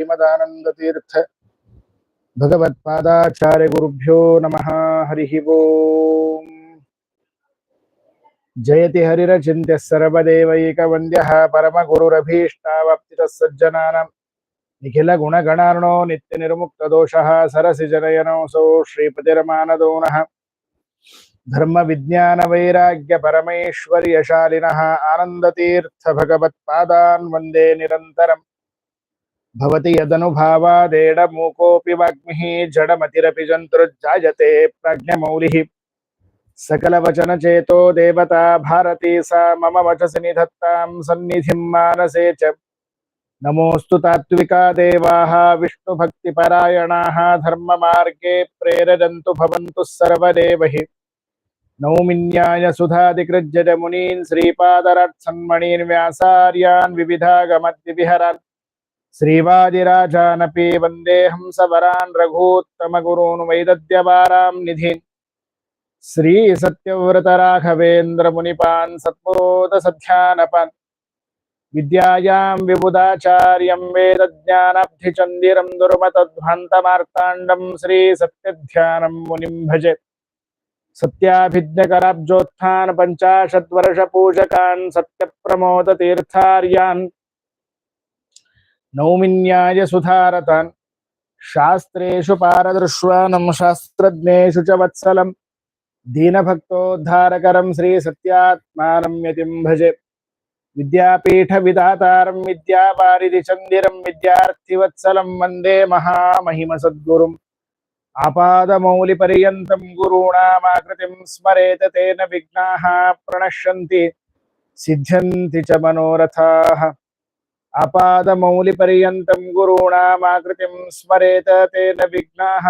श्रीमदानन्दतीर्थ। भगवत्पादाचार्यगुरुभ्यो नमः। हरिः ओम् जयति हरिरचिन्त्यः सर्वदेवैकवन्द्यः परमगुरुरभीष्टावाप्तितः सज्जनानां निखिलगुणगणार्णो नित्यनिर्मुक्तदोषः सरसिजनयनोऽसौ श्रीपतिरमानदो नः धर्मविज्ञानवैराग्यपरमैश्वर्यशालिनः आनन्दतीर्थभगवत्पादान् वंदे निरन्तरम्। भवति यदनुभावादेडमूकोऽपि वाग्मिः, जडमतिरपि जन्तुर्जायते प्राज्ञमौलिः। सकलवचनचेतो देवता भारती सा, मम वचसि निधत्तां सन्निधिं मानसे च। नमोऽस्तु तात्विका देवाः, विष्णुभक्तिपरायणाः, धर्ममार्गे प्रेरयन्तु भवन्तु सर्वदेव। नौमिन्याय सुधादिकृज्य मुनीन् श्रीपादरत्सन्मणीन्, व्यासार्यान्, विविधागमद्विविहरान्। श्रीवादिराजानपि वन्देऽहं सवरान् रघूत्तमगुरून् वैदद्यवारां निधीन्। श्रीसत्यव्रतराघवेन्द्रमुनिपान् सत्पोदसध्यानपान् विद्यायां विबुधाचार्यं वेदज्ञानाब्धिचन्दिरं दुर्मतध्वान्तमार्ताण्डं श्रीसत्यध्यानं मुनिं भजे। सत्याभिज्ञकराब्जोत्थान पञ्चाशद्वर्षपूजकान् सत्यप्रमोदतीर्थार्यान् నౌమిన్యాయ సుధారతాన్ శాస్త్రేషు పారదృష్వానం శాస్త్రజ్ఞేషు చ వత్సలం దీనభక్తోద్ధారకరం శ్రీ సత్యాత్మానం యతిం భజే విద్యాపీఠ విధాతారం విద్యాపారిధి చందిరం విద్యార్థివత్సలం వందే మహామహిమ సద్గురుం ఆపాదమౌలి పర్యంతం గురూణామాకృతిం స్మరేత తేన విఘ్నాః ప్రణశ్యంతి సిద్ధ్యంతి చ మనోరథాః అపాదమౌలిపర్యంతం గురూణామాకృతిం స్మరేత తేన విఘ్నాః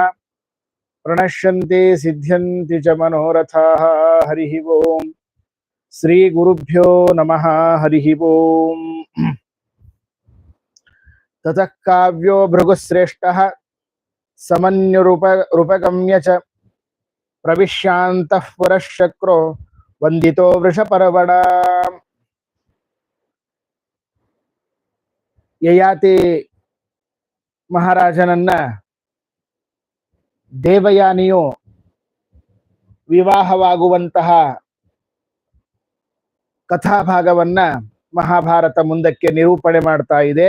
ప్రణశ్యంతి సిద్ధ్యంతి చ మనోరథాः హరి ఓం శ్రీ గురుభ్యో నమః హరి ఓం తతః కావ్యో భృగుశ్రేష్ఠః సమన్యురుప రూపగమ్య చ ప్రవిశ్యాంతః పురః శక్రో వందితో వృషపర్వణ ಯಯಾತಿ ಮಹಾರಾಜನನ್ನ ದೇವಯಾನಿಯು ವಿವಾಹವಾಗುವಂತಹ ಕಥಾಭಾಗವನ್ನ ಮಹಾಭಾರತ ಮುಂದಕ್ಕೆ ನಿರೂಪಣೆ ಮಾಡ್ತಾ ಇದೆ.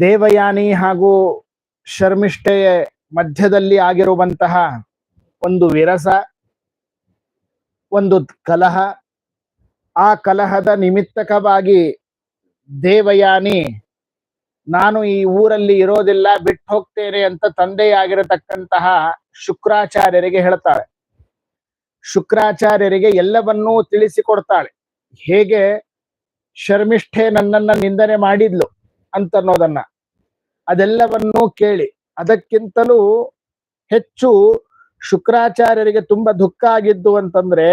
ದೇವಯಾನಿ ಹಾಗೂ ಶರ್ಮಿಷ್ಠೆಯ ಮಧ್ಯದಲ್ಲಿ ಆಗಿರುವಂತಹ ಒಂದು ವಿರಸ, ಒಂದು ಕಲಹ, ಆ ಕಲಹದ ನಿಮಿತ್ತಕವಾಗಿ ದೇವಯಾನಿ, ನಾನು ಈ ಊರಲ್ಲಿ ಇರೋದಿಲ್ಲ, ಬಿಟ್ಟು ಹೋಗ್ತೇನೆ ಅಂತ ತಂದೆಯಾಗಿರತಕ್ಕಂತಹ ಶುಕ್ರಾಚಾರ್ಯರಿಗೆ ಹೇಳ್ತಾಳೆ ಶುಕ್ರಾಚಾರ್ಯರಿಗೆ ಎಲ್ಲವನ್ನೂ ತಿಳಿಸಿಕೊಡ್ತಾಳೆ. ಹೇಗೆ? ಶರ್ಮಿಷ್ಠೆ ನನ್ನನ್ನ ನಿಂದನೆ ಮಾಡಿದ್ಲು ಅಂತನ್ನೋದನ್ನ ಅದೆಲ್ಲವನ್ನೂ ಕೇಳಿ. ಅದಕ್ಕಿಂತಲೂ ಹೆಚ್ಚು ಶುಕ್ರಾಚಾರ್ಯರಿಗೆ ತುಂಬಾ ದುಃಖ ಆಗಿದ್ದು ಅಂತಂದ್ರೆ,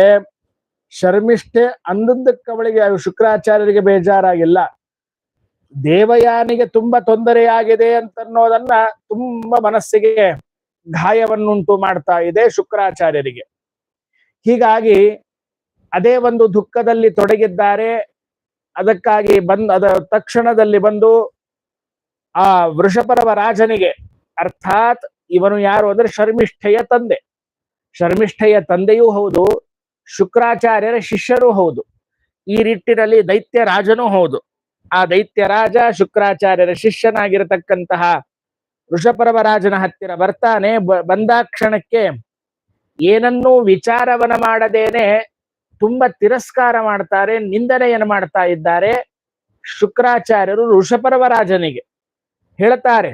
ಶರ್ಮಿಷ್ಠೆ ಅಂದದ್ದಕ್ಕೆ ಅವಳಿಗೆ ಶುಕ್ರಾಚಾರ್ಯರಿಗೆ ಬೇಜಾರಾಗಿಲ್ಲ. ದೇವಯಾನಿಗೆ ತುಂಬಾ ತೊಂದರೆಯಾಗಿದೆ ಅಂತನ್ನೋದನ್ನ ತುಂಬಾ ಮನಸ್ಸಿಗೆ ಗಾಯವನ್ನುಂಟು ಮಾಡ್ತಾ ಇದೆ ಶುಕ್ರಾಚಾರ್ಯರಿಗೆ. ಹೀಗಾಗಿ ಅದೇ ಒಂದು ದುಃಖದಲ್ಲಿ ತೊಡಗಿದ್ದಾರೆ. ಅದಕ್ಕಾಗಿ ಬಂದ್ ಅದ ತಕ್ಷಣದಲ್ಲಿ ಬಂದು ಆ ವೃಷಪರವ ರಾಜನಿಗೆ ಅರ್ಥಾತ್ ಇವನು ಯಾರು ಅಂದ್ರೆ ಶರ್ಮಿಷ್ಠೆಯ ತಂದೆ. ಶರ್ಮಿಷ್ಠೆಯ ತಂದೆಯೂ ಹೌದು, ಶುಕ್ರಾಚಾರ್ಯರ ಶಿಷ್ಯರೂ ಹೌದು. ಈ ನಿಟ್ಟಿನಲ್ಲಿ ದೈತ್ಯ ರಾಜನೂ ಹೌದು. ಆ ದೈತ್ಯ ರಾಜ ಶುಕ್ರಾಚಾರ್ಯರ ಶಿಷ್ಯನಾಗಿರತಕ್ಕಂತಹ ಋಷಪರ್ವರಾಜನ ಹತ್ತಿರ ಬರ್ತಾನೆ ಬಂದಾಕ್ಷಣಕ್ಕೆ ಏನನ್ನೂ ವಿಚಾರವನ ಮಾಡದೇನೆ ತುಂಬಾ ತಿರಸ್ಕಾರ ಮಾಡ್ತಾರೆ, ನಿಂದನೆಯನ್ನು ಮಾಡ್ತಾ ಇದ್ದಾರೆ ಶುಕ್ರಾಚಾರ್ಯರು ಋಷಪರ್ವರಾಜನಿಗೆ ಹೇಳ್ತಾರೆ,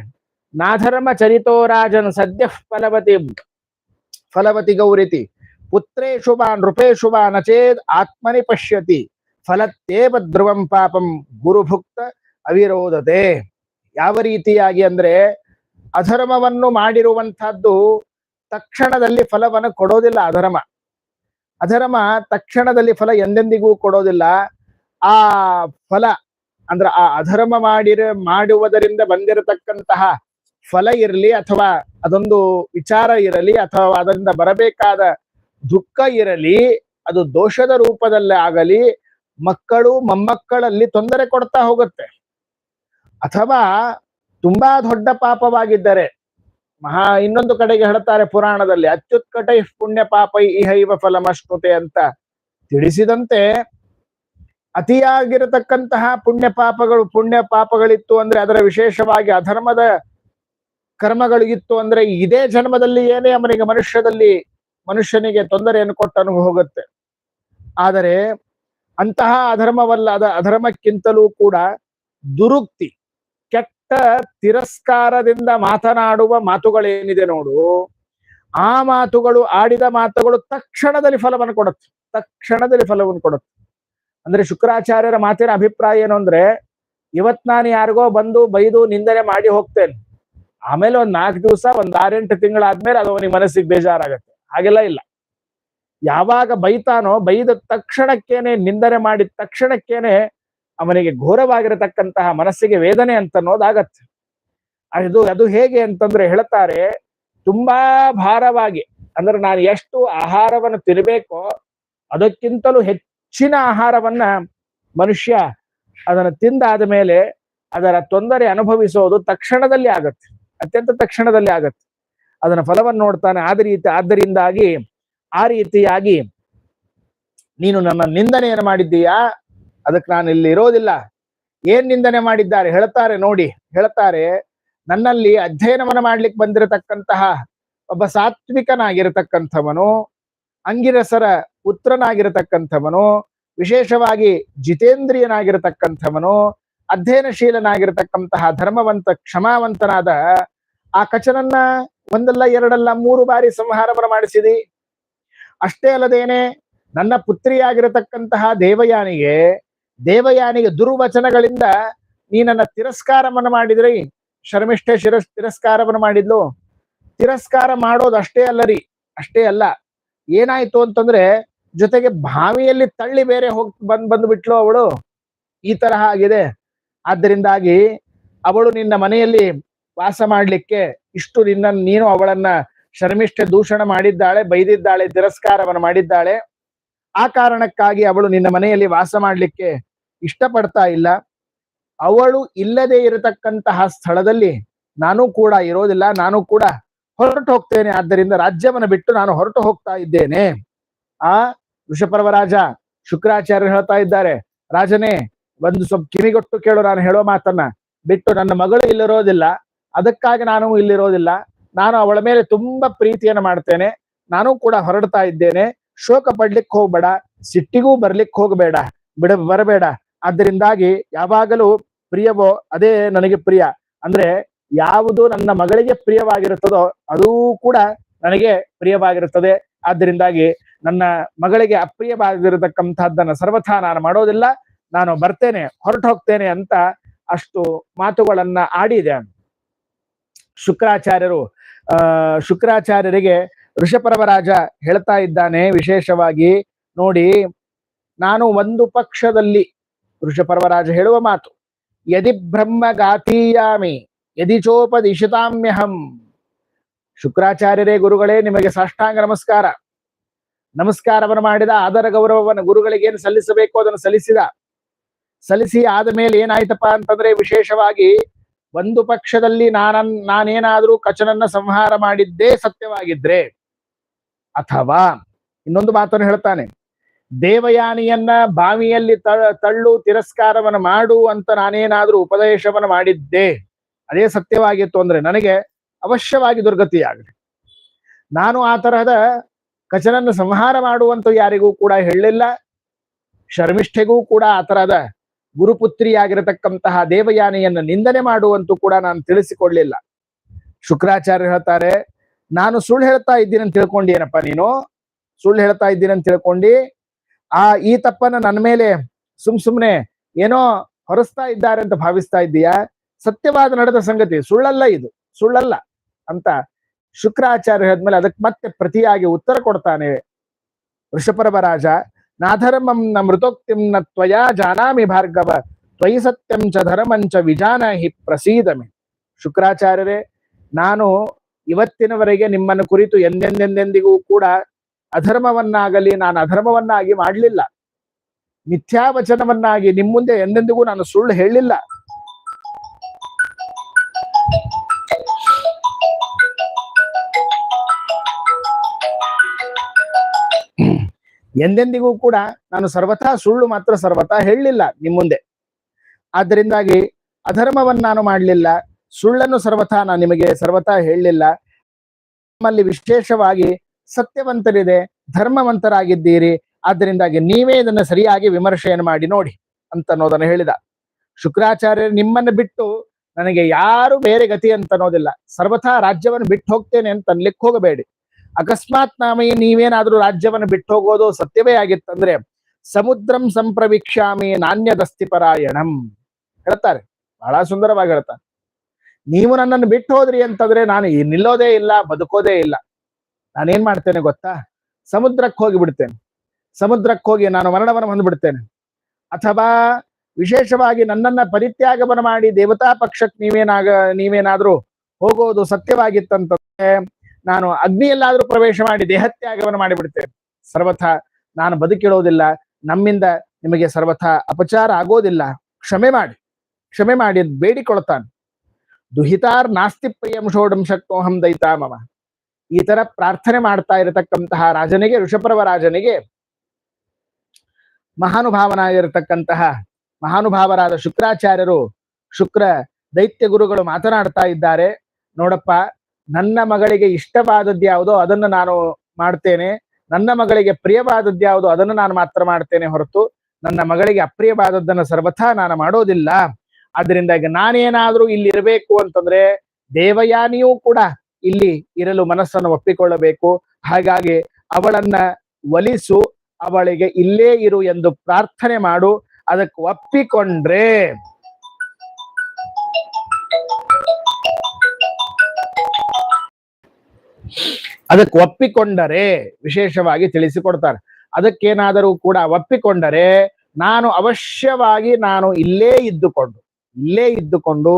ನಾಧರ್ಮ ಚರಿತೋ ರಾಜನ್ ಸದ್ಯ ಫಲವತಿ ಫಲವತಿ ಗೌರಿತಿ ಪುತ್ರೇಶು ವಾ ನೃಪೇಶು ವಾ ನಚೇದ್ ಆತ್ಮನಿ ಪಶ್ಯತಿ. ಫಲತ್ತೇವ ಧ್ರುವಂ ಪಾಪಂ ಗುರುಭುಕ್ತ ಅವಿರೋಧತೆ. ಯಾವ ರೀತಿಯಾಗಿ ಅಂದ್ರೆ ಅಧರ್ಮವನ್ನು ಮಾಡಿರುವಂತಹದ್ದು ತಕ್ಷಣದಲ್ಲಿ ಫಲವನ್ನು ಕೊಡೋದಿಲ್ಲ ಅಧರ್ಮ. ಅಧರ್ಮ ತಕ್ಷಣದಲ್ಲಿ ಫಲ ಎಂದೆಂದಿಗೂ ಕೊಡೋದಿಲ್ಲ. ಆ ಫಲ ಅಂದ್ರ ಆ ಅಧರ್ಮ ಮಾಡಿರ, ಮಾಡುವುದರಿಂದ ಬಂದಿರತಕ್ಕಂತಹ ಫಲ ಇರಲಿ ಅಥವಾ ಅದೊಂದು ವಿಚಾರ ಇರಲಿ ಅಥವಾ ಅದರಿಂದ ಬರಬೇಕಾದ ದುಃಖ ಇರಲಿ, ಅದು ದೋಷದ ರೂಪದಲ್ಲಿ ಆಗಲಿ ಮಕ್ಕಳು ಮೊಮ್ಮಕ್ಕಳಲ್ಲಿ ತೊಂದರೆ ಕೊಡ್ತಾ ಹೋಗುತ್ತೆ. ಅಥವಾ ತುಂಬಾ ದೊಡ್ಡ ಪಾಪವಾಗಿದ್ದರೆ, ಮಹಾ ಇನ್ನೊಂದು ಕಡೆಗೆ ಹೇಳ್ತಾರೆ ಪುರಾಣದಲ್ಲಿ, ಅತ್ಯುತ್ಕಟ ಪುಣ್ಯ ಪಾಪ ಇಹೈವ ಫಲಮಶ್ನುತೆ ಅಂತ ತಿಳಿಸಿದಂತೆ, ಅತಿಯಾಗಿರತಕ್ಕಂತಹ ಪುಣ್ಯ ಪಾಪಗಳು, ಪುಣ್ಯ ಪಾಪಗಳಿತ್ತು ಅಂದ್ರೆ ಅದರ ವಿಶೇಷವಾಗಿ ಅಧರ್ಮದ ಕರ್ಮಗಳು ಇತ್ತು ಅಂದ್ರೆ ಇದೇ ಜನ್ಮದಲ್ಲಿ ಏನೇ ಅವನಿಗೆ ಮನುಷ್ಯದಲ್ಲಿ ಮನುಷ್ಯನಿಗೆ ತೊಂದರೆಯನ್ನು ಕೊಟ್ಟನು ಹೋಗುತ್ತೆ. ಆದರೆ ಅಂತಹ ಅಧರ್ಮವಲ್ಲದ ಅಧರ್ಮಕ್ಕಿಂತಲೂ ಕೂಡ ದುರುಕ್ತಿ, ಕೆಟ್ಟ ತಿರಸ್ಕಾರದಿಂದ ಮಾತನಾಡುವ ಮಾತುಗಳೇನಿದೆ ನೋಡು. ಆ ಮಾತುಗಳು ಆಡಿದ ಮಾತುಗಳು ತಕ್ಷಣದಲ್ಲಿ ಫಲವನ್ನು ಕೊಡುತ್ತೆ. ತಕ್ಷಣದಲ್ಲಿ ಫಲವನ್ನು ಕೊಡುತ್ತೆ. ಅಂದ್ರೆ ಶುಕ್ರಾಚಾರ್ಯರ ಮಾತಿನ ಅಭಿಪ್ರಾಯ ಏನು ಅಂದ್ರೆ, ಇವತ್ ನಾನು ಯಾರಿಗೋ ಬಂದು ಬೈದು ನಿಂದನೆ ಮಾಡಿ ಹೋಗ್ತೇನೆ. ಆಮೇಲೆ ಒಂದ್ ನಾಲ್ಕು ದಿವಸ, ಒಂದ್ ಆರೆಂಟು ತಿಂಗಳಾದ್ಮೇಲೆ ಅದು ಅವನಿಗೆ ಮನಸ್ಸಿಗೆ ಬೇಜಾರಾಗತ್ತೆ. ಹಾಗೆಲ್ಲ ಇಲ್ಲ. ಯಾವಾಗ ಬೈತಾನೋ ಬೈದ ತಕ್ಷಣಕ್ಕೇನೆ ನಿಂದನೆ ಮಾಡಿದ ತಕ್ಷಣಕ್ಕೇನೆ ಅವನಿಗೆ ಘೋರವಾಗಿರತಕ್ಕಂತಹ ಮನಸ್ಸಿಗೆ ವೇದನೆ ಅಂತ ಅನ್ನೋದಾಗತ್ತೆ ಅದು ಅದು ಹೇಗೆ ಅಂತಂದ್ರೆ ಹೇಳ್ತಾರೆ, ತುಂಬಾ ಭಾರವಾಗಿ, ಅಂದ್ರೆ ನಾನು ಎಷ್ಟು ಆಹಾರವನ್ನು ತಿರ್ಬೇಕೋ ಅದಕ್ಕಿಂತಲೂ ಹೆಚ್ಚಿನ ಆಹಾರವನ್ನ ಮನುಷ್ಯ ಅದನ್ನು ತಿಂದಾದ ಮೇಲೆ ಅದರ ತೊಂದರೆ ಅನುಭವಿಸೋದು ತಕ್ಷಣದಲ್ಲಿ ಆಗತ್ತೆ, ಅತ್ಯಂತ ತಕ್ಷಣದಲ್ಲಿ ಆಗತ್ತೆ. ಅದನ್ನ ಫಲವನ್ನು ನೋಡ್ತಾನೆ, ಆದ ರೀತಿ, ಆದ್ದರಿಂದಾಗಿ ಆ ರೀತಿಯಾಗಿ ನೀನು ನನ್ನ ನಿಂದನೆಯನ್ನು ಮಾಡಿದ್ದೀಯಾ? ಅದಕ್ಕೆ ನಾನು ಇಲ್ಲಿ ಇರೋದಿಲ್ಲ. ಏನ್ ನಿಂದನೆ ಮಾಡಿದ್ದಾರೆ? ಹೇಳ್ತಾರೆ ನೋಡಿ. ಹೇಳ್ತಾರೆ, ನನ್ನಲ್ಲಿ ಅಧ್ಯಯನವನ್ನು ಮಾಡ್ಲಿಕ್ಕೆ ಬಂದಿರತಕ್ಕಂತಹ ಒಬ್ಬ ಸಾತ್ವಿಕನಾಗಿರತಕ್ಕಂಥವನು, ಅಂಗಿರಸರ ಪುತ್ರನಾಗಿರತಕ್ಕಂಥವನು, ವಿಶೇಷವಾಗಿ ಜಿತೇಂದ್ರಿಯನಾಗಿರತಕ್ಕಂಥವನು, ಅಧ್ಯಯನಶೀಲನಾಗಿರತಕ್ಕಂತಹ ಧರ್ಮವಂತ, ಕ್ಷಮಾವಂತನಾದ, ಆ ಕಚನನ್ನ ಒಂದಲ್ಲ ಎರಡಲ್ಲ ಮೂರು ಬಾರಿ ಸಂಹಾರವನ್ನು ಮಾಡಿಸಿದಿ? ಅಷ್ಟೇ ಅಲ್ಲದೇನೆ ನನ್ನ ಪುತ್ರಿಯಾಗಿರತಕ್ಕಂತಹ ದೇವಯಾನಿಗೆ ದೇವಯಾನಿಗೆ ದುರ್ವಚನಗಳಿಂದ ನೀ ನನ್ನ ತಿರಸ್ಕಾರವನ್ನು ಮಾಡಿದ್ರಿ. ಶರ್ಮಿಷ್ಠೆ ಶಿರಸ್, ತಿರಸ್ಕಾರವನ್ನು ಮಾಡಿದ್ಲು. ತಿರಸ್ಕಾರ ಮಾಡೋದು ಅಷ್ಟೇ ಅಲ್ಲ ರೀ ಅಷ್ಟೇ ಅಲ್ಲ. ಏನಾಯ್ತು ಅಂತಂದ್ರೆ ಜೊತೆಗೆ ಬಾವಿಯಲ್ಲಿ ತಳ್ಳಿ ಬೇರೆ ಹೋಗ್, ಬಂದ್, ಬಂದ್ಬಿಟ್ಲು ಅವಳು. ಈ ತರಹ ಆಗಿದೆ. ಆದ್ದರಿಂದಾಗಿ ಅವಳು ನಿನ್ನ ಮನೆಯಲ್ಲಿ ವಾಸ ಮಾಡ್ಲಿಕ್ಕೆ ಇಷ್ಟು ನಿನ್ನ, ನೀನು ಅವಳನ್ನ ಶರ್ಮಿಷ್ಠೆ ದೂಷಣ ಮಾಡಿದ್ದಾಳೆ, ಬೈದಿದ್ದಾಳೆ, ತಿರಸ್ಕಾರವನ್ನು ಮಾಡಿದ್ದಾಳೆ. ಆ ಕಾರಣಕ್ಕಾಗಿ ಅವಳು ನಿನ್ನ ಮನೆಯಲ್ಲಿ ವಾಸ ಮಾಡಲಿಕ್ಕೆ ಇಷ್ಟಪಡ್ತಾ ಇಲ್ಲ. ಅವಳು ಇಲ್ಲದೆ ಇರತಕ್ಕಂತಹ ಸ್ಥಳದಲ್ಲಿ ನಾನು ಕೂಡ ಇರೋದಿಲ್ಲ, ನಾನು ಕೂಡ ಹೊರಟು ಹೋಗ್ತೇನೆ. ಆದ್ದರಿಂದ ರಾಜ್ಯವನ್ನು ಬಿಟ್ಟು ನಾನು ಹೊರಟು ಹೋಗ್ತಾ ಇದ್ದೇನೆ. ಆ ವೃಷಪರ್ವರಾಜ ಶುಕ್ರಾಚಾರ್ಯ ಹೇಳ್ತಾ ಇದ್ದಾರೆ, ರಾಜನೇ, ಒಂದು ಸ್ವಲ್ಪ ಕಿವಿಗೊಟ್ಟು ಕೇಳು, ನಾನು ಹೇಳೋ ಮಾತನ್ನ ಬಿಟ್ಟು ನನ್ನ ಮಗಳು ಇಲ್ಲಿರೋದಿಲ್ಲ. ಅದಕ್ಕಾಗಿ ನಾನು ಇಲ್ಲಿರೋದಿಲ್ಲ. ನಾನು ಅವಳ ಮೇಲೆ ತುಂಬಾ ಪ್ರೀತಿಯನ್ನು ಮಾಡ್ತೇನೆ. ನಾನು ಕೂಡ ಹೊರಡ್ತಾ ಇದ್ದೇನೆ. ಶೋಕ ಪಡ್ಲಿಕ್ಕೆ ಹೋಗ್ಬೇಡ, ಸಿಟ್ಟಿಗೂ ಬರ್ಲಿಕ್ಕೆ ಹೋಗಬೇಡ, ಬಿಡ, ಬರಬೇಡ. ಆದ್ದರಿಂದಾಗಿ ಯಾವಾಗಲೂ ಪ್ರಿಯವೋ, ಅದೇ ನನಗೆ ಪ್ರಿಯ. ಅಂದ್ರೆ ಯಾವುದು ನನ್ನ ಮಗಳಿಗೆ ಪ್ರಿಯವಾಗಿರುತ್ತದೋ, ಅದೂ ಕೂಡ ನನಗೆ ಪ್ರಿಯವಾಗಿರುತ್ತದೆ. ಆದ್ದರಿಂದಾಗಿ ನನ್ನ ಮಗಳಿಗೆ ಅಪ್ರಿಯವಾಗಿರತಕ್ಕಂತಹದ್ದನ್ನ ಸರ್ವಥಾ ನಾನು ಮಾಡೋದಿಲ್ಲ. ನಾನು ಬರ್ತೇನೆ ಹೊರಟು ಹೋಗ್ತೇನೆ ಅಂತ ಅಷ್ಟು ಮಾತುಗಳನ್ನ ಆಡಿದೆ. ಶುಕ್ರಾಚಾರ್ಯರು ಆ, ಶುಕ್ರಾಚಾರ್ಯರಿಗೆ ಋಷಪರವರಾಜ ಹೇಳ್ತಾ ಇದ್ದಾನೆ ವಿಶೇಷವಾಗಿ ನೋಡಿ, ನಾನು ಒಂದು ಪಕ್ಷದಲ್ಲಿ ಋಷಪರ್ವರಾಜ ಹೇಳುವ ಮಾತು, ಯದಿ ಬ್ರಹ್ಮ ಗಾತೀಯಾಮಿ ಯದಿ ಚೋಪದಿಶಿತಾಮ್ಯಹಂ ಶುಕ್ರಾಚಾರ್ಯರೇ ಗುರುಗಳೇ, ನಿಮಗೆ ಸಾಷ್ಟಾಂಗ ನಮಸ್ಕಾರ. ನಮಸ್ಕಾರವನ್ನು ಮಾಡಿದ ಆದರ ಗೌರವವನ್ನು ಗುರುಗಳಿಗೆ ಏನು ಸಲ್ಲಿಸಬೇಕು, ಅದನ್ನು ಸಲ್ಲಿಸಿದ. ಸಲ್ಲಿಸಿ ಆದ ಮೇಲೆ ಏನಾಯ್ತಪ್ಪ ಅಂತಂದ್ರೆ ವಿಶೇಷವಾಗಿ ಒಂದು ಪಕ್ಷದಲ್ಲಿ ನಾನನ್, ನಾನೇನಾದ್ರೂ ಕಚನನ್ನ ಸಂಹಾರ ಮಾಡಿದ್ದೇ ಸತ್ಯವಾಗಿದ್ರೆ ಅಥವಾ ಇನ್ನೊಂದು ಮಾತನ್ನು ಹೇಳ್ತಾನೆ, ದೇವಯಾನಿಯನ್ನ ಬಾವಿಯಲ್ಲಿ ತಳ್ಳು ತಿರಸ್ಕಾರವನ್ನು ಮಾಡು ಅಂತ ನಾನೇನಾದ್ರೂ ಉಪದೇಶವನ್ನು ಮಾಡಿದ್ದೆ ಅದೇ ಸತ್ಯವಾಗಿತ್ತು ಅಂದ್ರೆ ನನಗೆ ಅವಶ್ಯವಾಗಿ ದುರ್ಗತಿಯಾಗಲಿ. ನಾನು ಆ ತರಹದ ಕಚನನ್ನು ಸಂಹಾರ ಮಾಡುವಂತ ಯಾರಿಗೂ ಕೂಡ ಹೇಳಲಿಲ್ಲ, ಶರ್ಮಿಷ್ಠೆಗೂ ಕೂಡ ಆ ತರಹದ ಗುರುಪುತ್ರಿಯಾಗಿರತಕ್ಕಂತಹ ದೇವಯಾನಿಯನ್ನು ನಿಂದನೆ ಮಾಡುವಂತೂ ಕೂಡ ನಾನು ತಿಳಿಸಿಕೊಡ್ಲಿಲ್ಲ ಶುಕ್ರಾಚಾರ್ಯ ಹೇಳ್ತಾರೆ, ನಾನು ಸುಳ್ಳು ಹೇಳ್ತಾ ಇದ್ದೀನಿ ಅಂತ ತಿಳ್ಕೊಂಡಿ ಏನಪ್ಪ ನೀನು? ಸುಳ್ಳು ಹೇಳ್ತಾ ಇದ್ದೀನಿ ಅಂತ ತಿಳ್ಕೊಂಡಿ, ಆ ಈ ತಪ್ಪನ್ನ ನನ್ನ ಮೇಲೆ ಸುಮ್ ಸುಮ್ನೆ ಏನೋ ಹೊರಸ್ತಾ ಇದ್ದಾರೆ ಅಂತ ಭಾವಿಸ್ತಾ ಇದ್ದೀಯಾ? ಸತ್ಯವಾದ ನಡೆದ ಸಂಗತಿ, ಸುಳ್ಳಲ್ಲ ಇದು, ಸುಳ್ಳಲ್ಲ ಅಂತ ಶುಕ್ರಾಚಾರ್ಯ ಹೇಳಿದ್ಮೇಲೆ ಅದಕ್ಕೆ ಮತ್ತೆ ಪ್ರತಿಯಾಗಿ ಉತ್ತರ ಕೊಡ್ತಾನೆ ವೃಷಪರವರಾಜ ನಾಧರ್ಮಂ ನ ಮೃತೋಕ್ತಿಂ ನ ತ್ವಯಾ ಜಾನಾಮಿ ಭಾರ್ಗವ ತ್ವಯಿ ಸತ್ಯಂ ಚ ಧರ್ಮಂ ಚ ವಿಜಾನ ಹಿ ಪ್ರಸೀದಮೆ ಶುಕ್ರಾಚಾರ್ಯರೇ ನಾನು ಇವತ್ತಿನವರೆಗೆ ನಿಮ್ಮನ್ನು ಕುರಿತು ಎಂದೆಂದೆಂದೆಂದಿಗೂ ಕೂಡ ಅಧರ್ಮವನ್ನಾಗಲಿ, ನಾನು ಅಧರ್ಮವನ್ನಾಗಿ ಮಾಡಲಿಲ್ಲ. ಮಿಥ್ಯಾವಚನವನ್ನಾಗಿ ನಿಮ್ಮ ಮುಂದೆ ಎಂದೆಂದಿಗೂ ನಾನು ಸುಳ್ಳು ಹೇಳಿಲ್ಲ. ಎಂದೆಂದಿಗೂ ಕೂಡ ನಾನು ಸರ್ವಥಾ ಸುಳ್ಳು ಮಾತ್ರ ಸರ್ವಥಾ ಹೇಳಲಿಲ್ಲ ನಿಮ್ಮ ಮುಂದೆ. ಆದ್ದರಿಂದಾಗಿ ಅಧರ್ಮವನ್ನು ನಾನು ಮಾಡಲಿಲ್ಲ, ಸುಳ್ಳನ್ನು ಸರ್ವಥಾ ನಾನು ನಿಮಗೆ ಸರ್ವಥಾ ಹೇಳಲಿಲ್ಲ. ನಮ್ಮಲ್ಲಿ ವಿಶೇಷವಾಗಿ ಸತ್ಯವಂತರಿದೆ, ಧರ್ಮವಂತರಾಗಿದ್ದೀರಿ, ಆದ್ದರಿಂದಾಗಿ ನೀವೇ ಇದನ್ನು ಸರಿಯಾಗಿ ವಿಮರ್ಶೆಯನ್ನು ಮಾಡಿ ನೋಡಿ ಅಂತ ಅನ್ನೋದನ್ನು ಹೇಳಿದ. ಶುಕ್ರಾಚಾರ್ಯರು ನಿಮ್ಮನ್ನು ಬಿಟ್ಟು ನನಗೆ ಯಾರು ಬೇರೆ ಗತಿ ಅಂತ ಅನ್ನೋದಿಲ್ಲ. ಸರ್ವಥಾ ರಾಜ್ಯವನ್ನು ಬಿಟ್ಟು ಹೋಗ್ತೇನೆ ಅಂತ ಅನ್ಲಿಕ್ಕೆ ಹೋಗಬೇಡಿ. ಅಕಸ್ಮಾತ್ ನಾಮೇ ನೀವೇನಾದ್ರೂ ರಾಜ್ಯವನ್ನು ಬಿಟ್ಟು ಹೋಗೋದು ಸತ್ಯವೇ ಆಗಿತ್ತಂದ್ರೆ ಸಮುದ್ರಂ ಸಂಪ್ರವೀಕ್ಷಾಮಿ ನಾಣ್ಯದಸ್ತಿ ಪರಾಯಣಂ ಹೇಳ್ತಾರೆ. ಬಹಳ ಸುಂದರವಾಗಿ ಹೇಳ್ತಾರೆ ನೀವು ನನ್ನನ್ನು ಬಿಟ್ಟು ಹೋದ್ರಿ ಅಂತಂದ್ರೆ ನಾನು ನಿಲ್ಲೋದೇ ಇಲ್ಲ, ಬದುಕೋದೇ ಇಲ್ಲ. ನಾನೇನ್ ಮಾಡ್ತೇನೆ ಗೊತ್ತಾ? ಸಮುದ್ರಕ್ಕೆ ಹೋಗಿ ಬಿಡ್ತೇನೆ. ಸಮುದ್ರಕ್ಕೆ ಹೋಗಿ ನಾನು ಮರಣವನ್ನು ಹೊಂದ್ಬಿಡ್ತೇನೆ. ಅಥವಾ ವಿಶೇಷವಾಗಿ ನನ್ನನ್ನ ಪರಿತ್ಯಾಗಮನ ಮಾಡಿ ದೇವತಾ ಪಕ್ಷಕ್ಕೆ ನೀವೇನಾಗ ನೀವೇನಾದ್ರೂ ಹೋಗೋದು ಸತ್ಯವಾಗಿತ್ತಂತಂದ್ರೆ ನಾನು ಅಗ್ನಿಯಲ್ಲಾದ್ರೂ ಪ್ರವೇಶ ಮಾಡಿ ದೇಹತ್ಯಾಗವನ್ನು ಮಾಡಿಬಿಡ್ತೇನೆ. ಸರ್ವಥ ನಾನು ಬದುಕಿಡೋದಿಲ್ಲ. ನಮ್ಮಿಂದ ನಿಮಗೆ ಸರ್ವಥ ಅಪಚಾರ ಆಗೋದಿಲ್ಲ. ಕ್ಷಮೆ ಮಾಡಿ. ಕ್ಷಮೆ ಮಾಡಿ ಅಂತ ಬೇಡಿಕೊಳ್ತಾನೆ ದುಹಿತಾರ್ ನಾಸ್ತಿ ಪ್ರಿಯಂ ಶೋಡಂ ಶಕ್ತೋಹಂ ದೈತಾ ಮಮ. ಈ ತರ ಪ್ರಾರ್ಥನೆ ಮಾಡ್ತಾ ಇರತಕ್ಕಂತಹ ರಾಜನಿಗೆ ಋಷಪರ್ವ ರಾಜನಿಗೆ ಮಹಾನುಭಾವನಾಗಿರತಕ್ಕಂತಹ ಮಹಾನುಭಾವರಾದ ಶುಕ್ರಾಚಾರ್ಯರು ಶುಕ್ರ ದೈತ್ಯ ಗುರುಗಳು ಮಾತನಾಡ್ತಾ ಇದ್ದಾರೆ. ನೋಡಪ್ಪ ನನ್ನ ಮಗಳಿಗೆ ಇಷ್ಟವಾದದ್ದು ಯಾವುದೋ ಅದನ್ನು ನಾನು ಮಾಡ್ತೇನೆ. ನನ್ನ ಮಗಳಿಗೆ ಪ್ರಿಯವಾದದ್ದು ಯಾವುದೋ ಅದನ್ನು ನಾನು ಮಾತ್ರ ಮಾಡ್ತೇನೆ ಹೊರತು ನನ್ನ ಮಗಳಿಗೆ ಅಪ್ರಿಯವಾದದ್ದನ್ನು ಸರ್ವಥಾ ನಾನು ಮಾಡೋದಿಲ್ಲ. ಆದ್ರಿಂದ ಈಗ ನಾನೇನಾದ್ರೂ ಇಲ್ಲಿ ಇರಬೇಕು ಅಂತಂದ್ರೆ ದೇವಯಾನಿಯೂ ಕೂಡ ಇಲ್ಲಿ ಇರಲು ಮನಸ್ಸನ್ನು ಒಪ್ಪಿಕೊಳ್ಳಬೇಕು. ಹಾಗಾಗಿ ಅವಳನ್ನ ಒಲಿಸು, ಅವಳಿಗೆ ಇಲ್ಲೇ ಇರು ಎಂದು ಪ್ರಾರ್ಥನೆ ಮಾಡು. ಅದಕ್ಕೆ ಒಪ್ಪಿಕೊಂಡ್ರೆ. ಅದಕ್ಕೆ ಒಪ್ಪಿಕೊಂಡರೆ ವಿಶೇಷವಾಗಿ ತಿಳಿಸಿಕೊಡ್ತಾರೆ. ಅದಕ್ಕೇನಾದರೂ ಕೂಡ ಒಪ್ಪಿಕೊಂಡರೆ ನಾನು ಅವಶ್ಯವಾಗಿ ನಾನು ಇಲ್ಲೇ ಇದ್ದುಕೊಂಡು ಇಲ್ಲೇ ಇದ್ದುಕೊಂಡು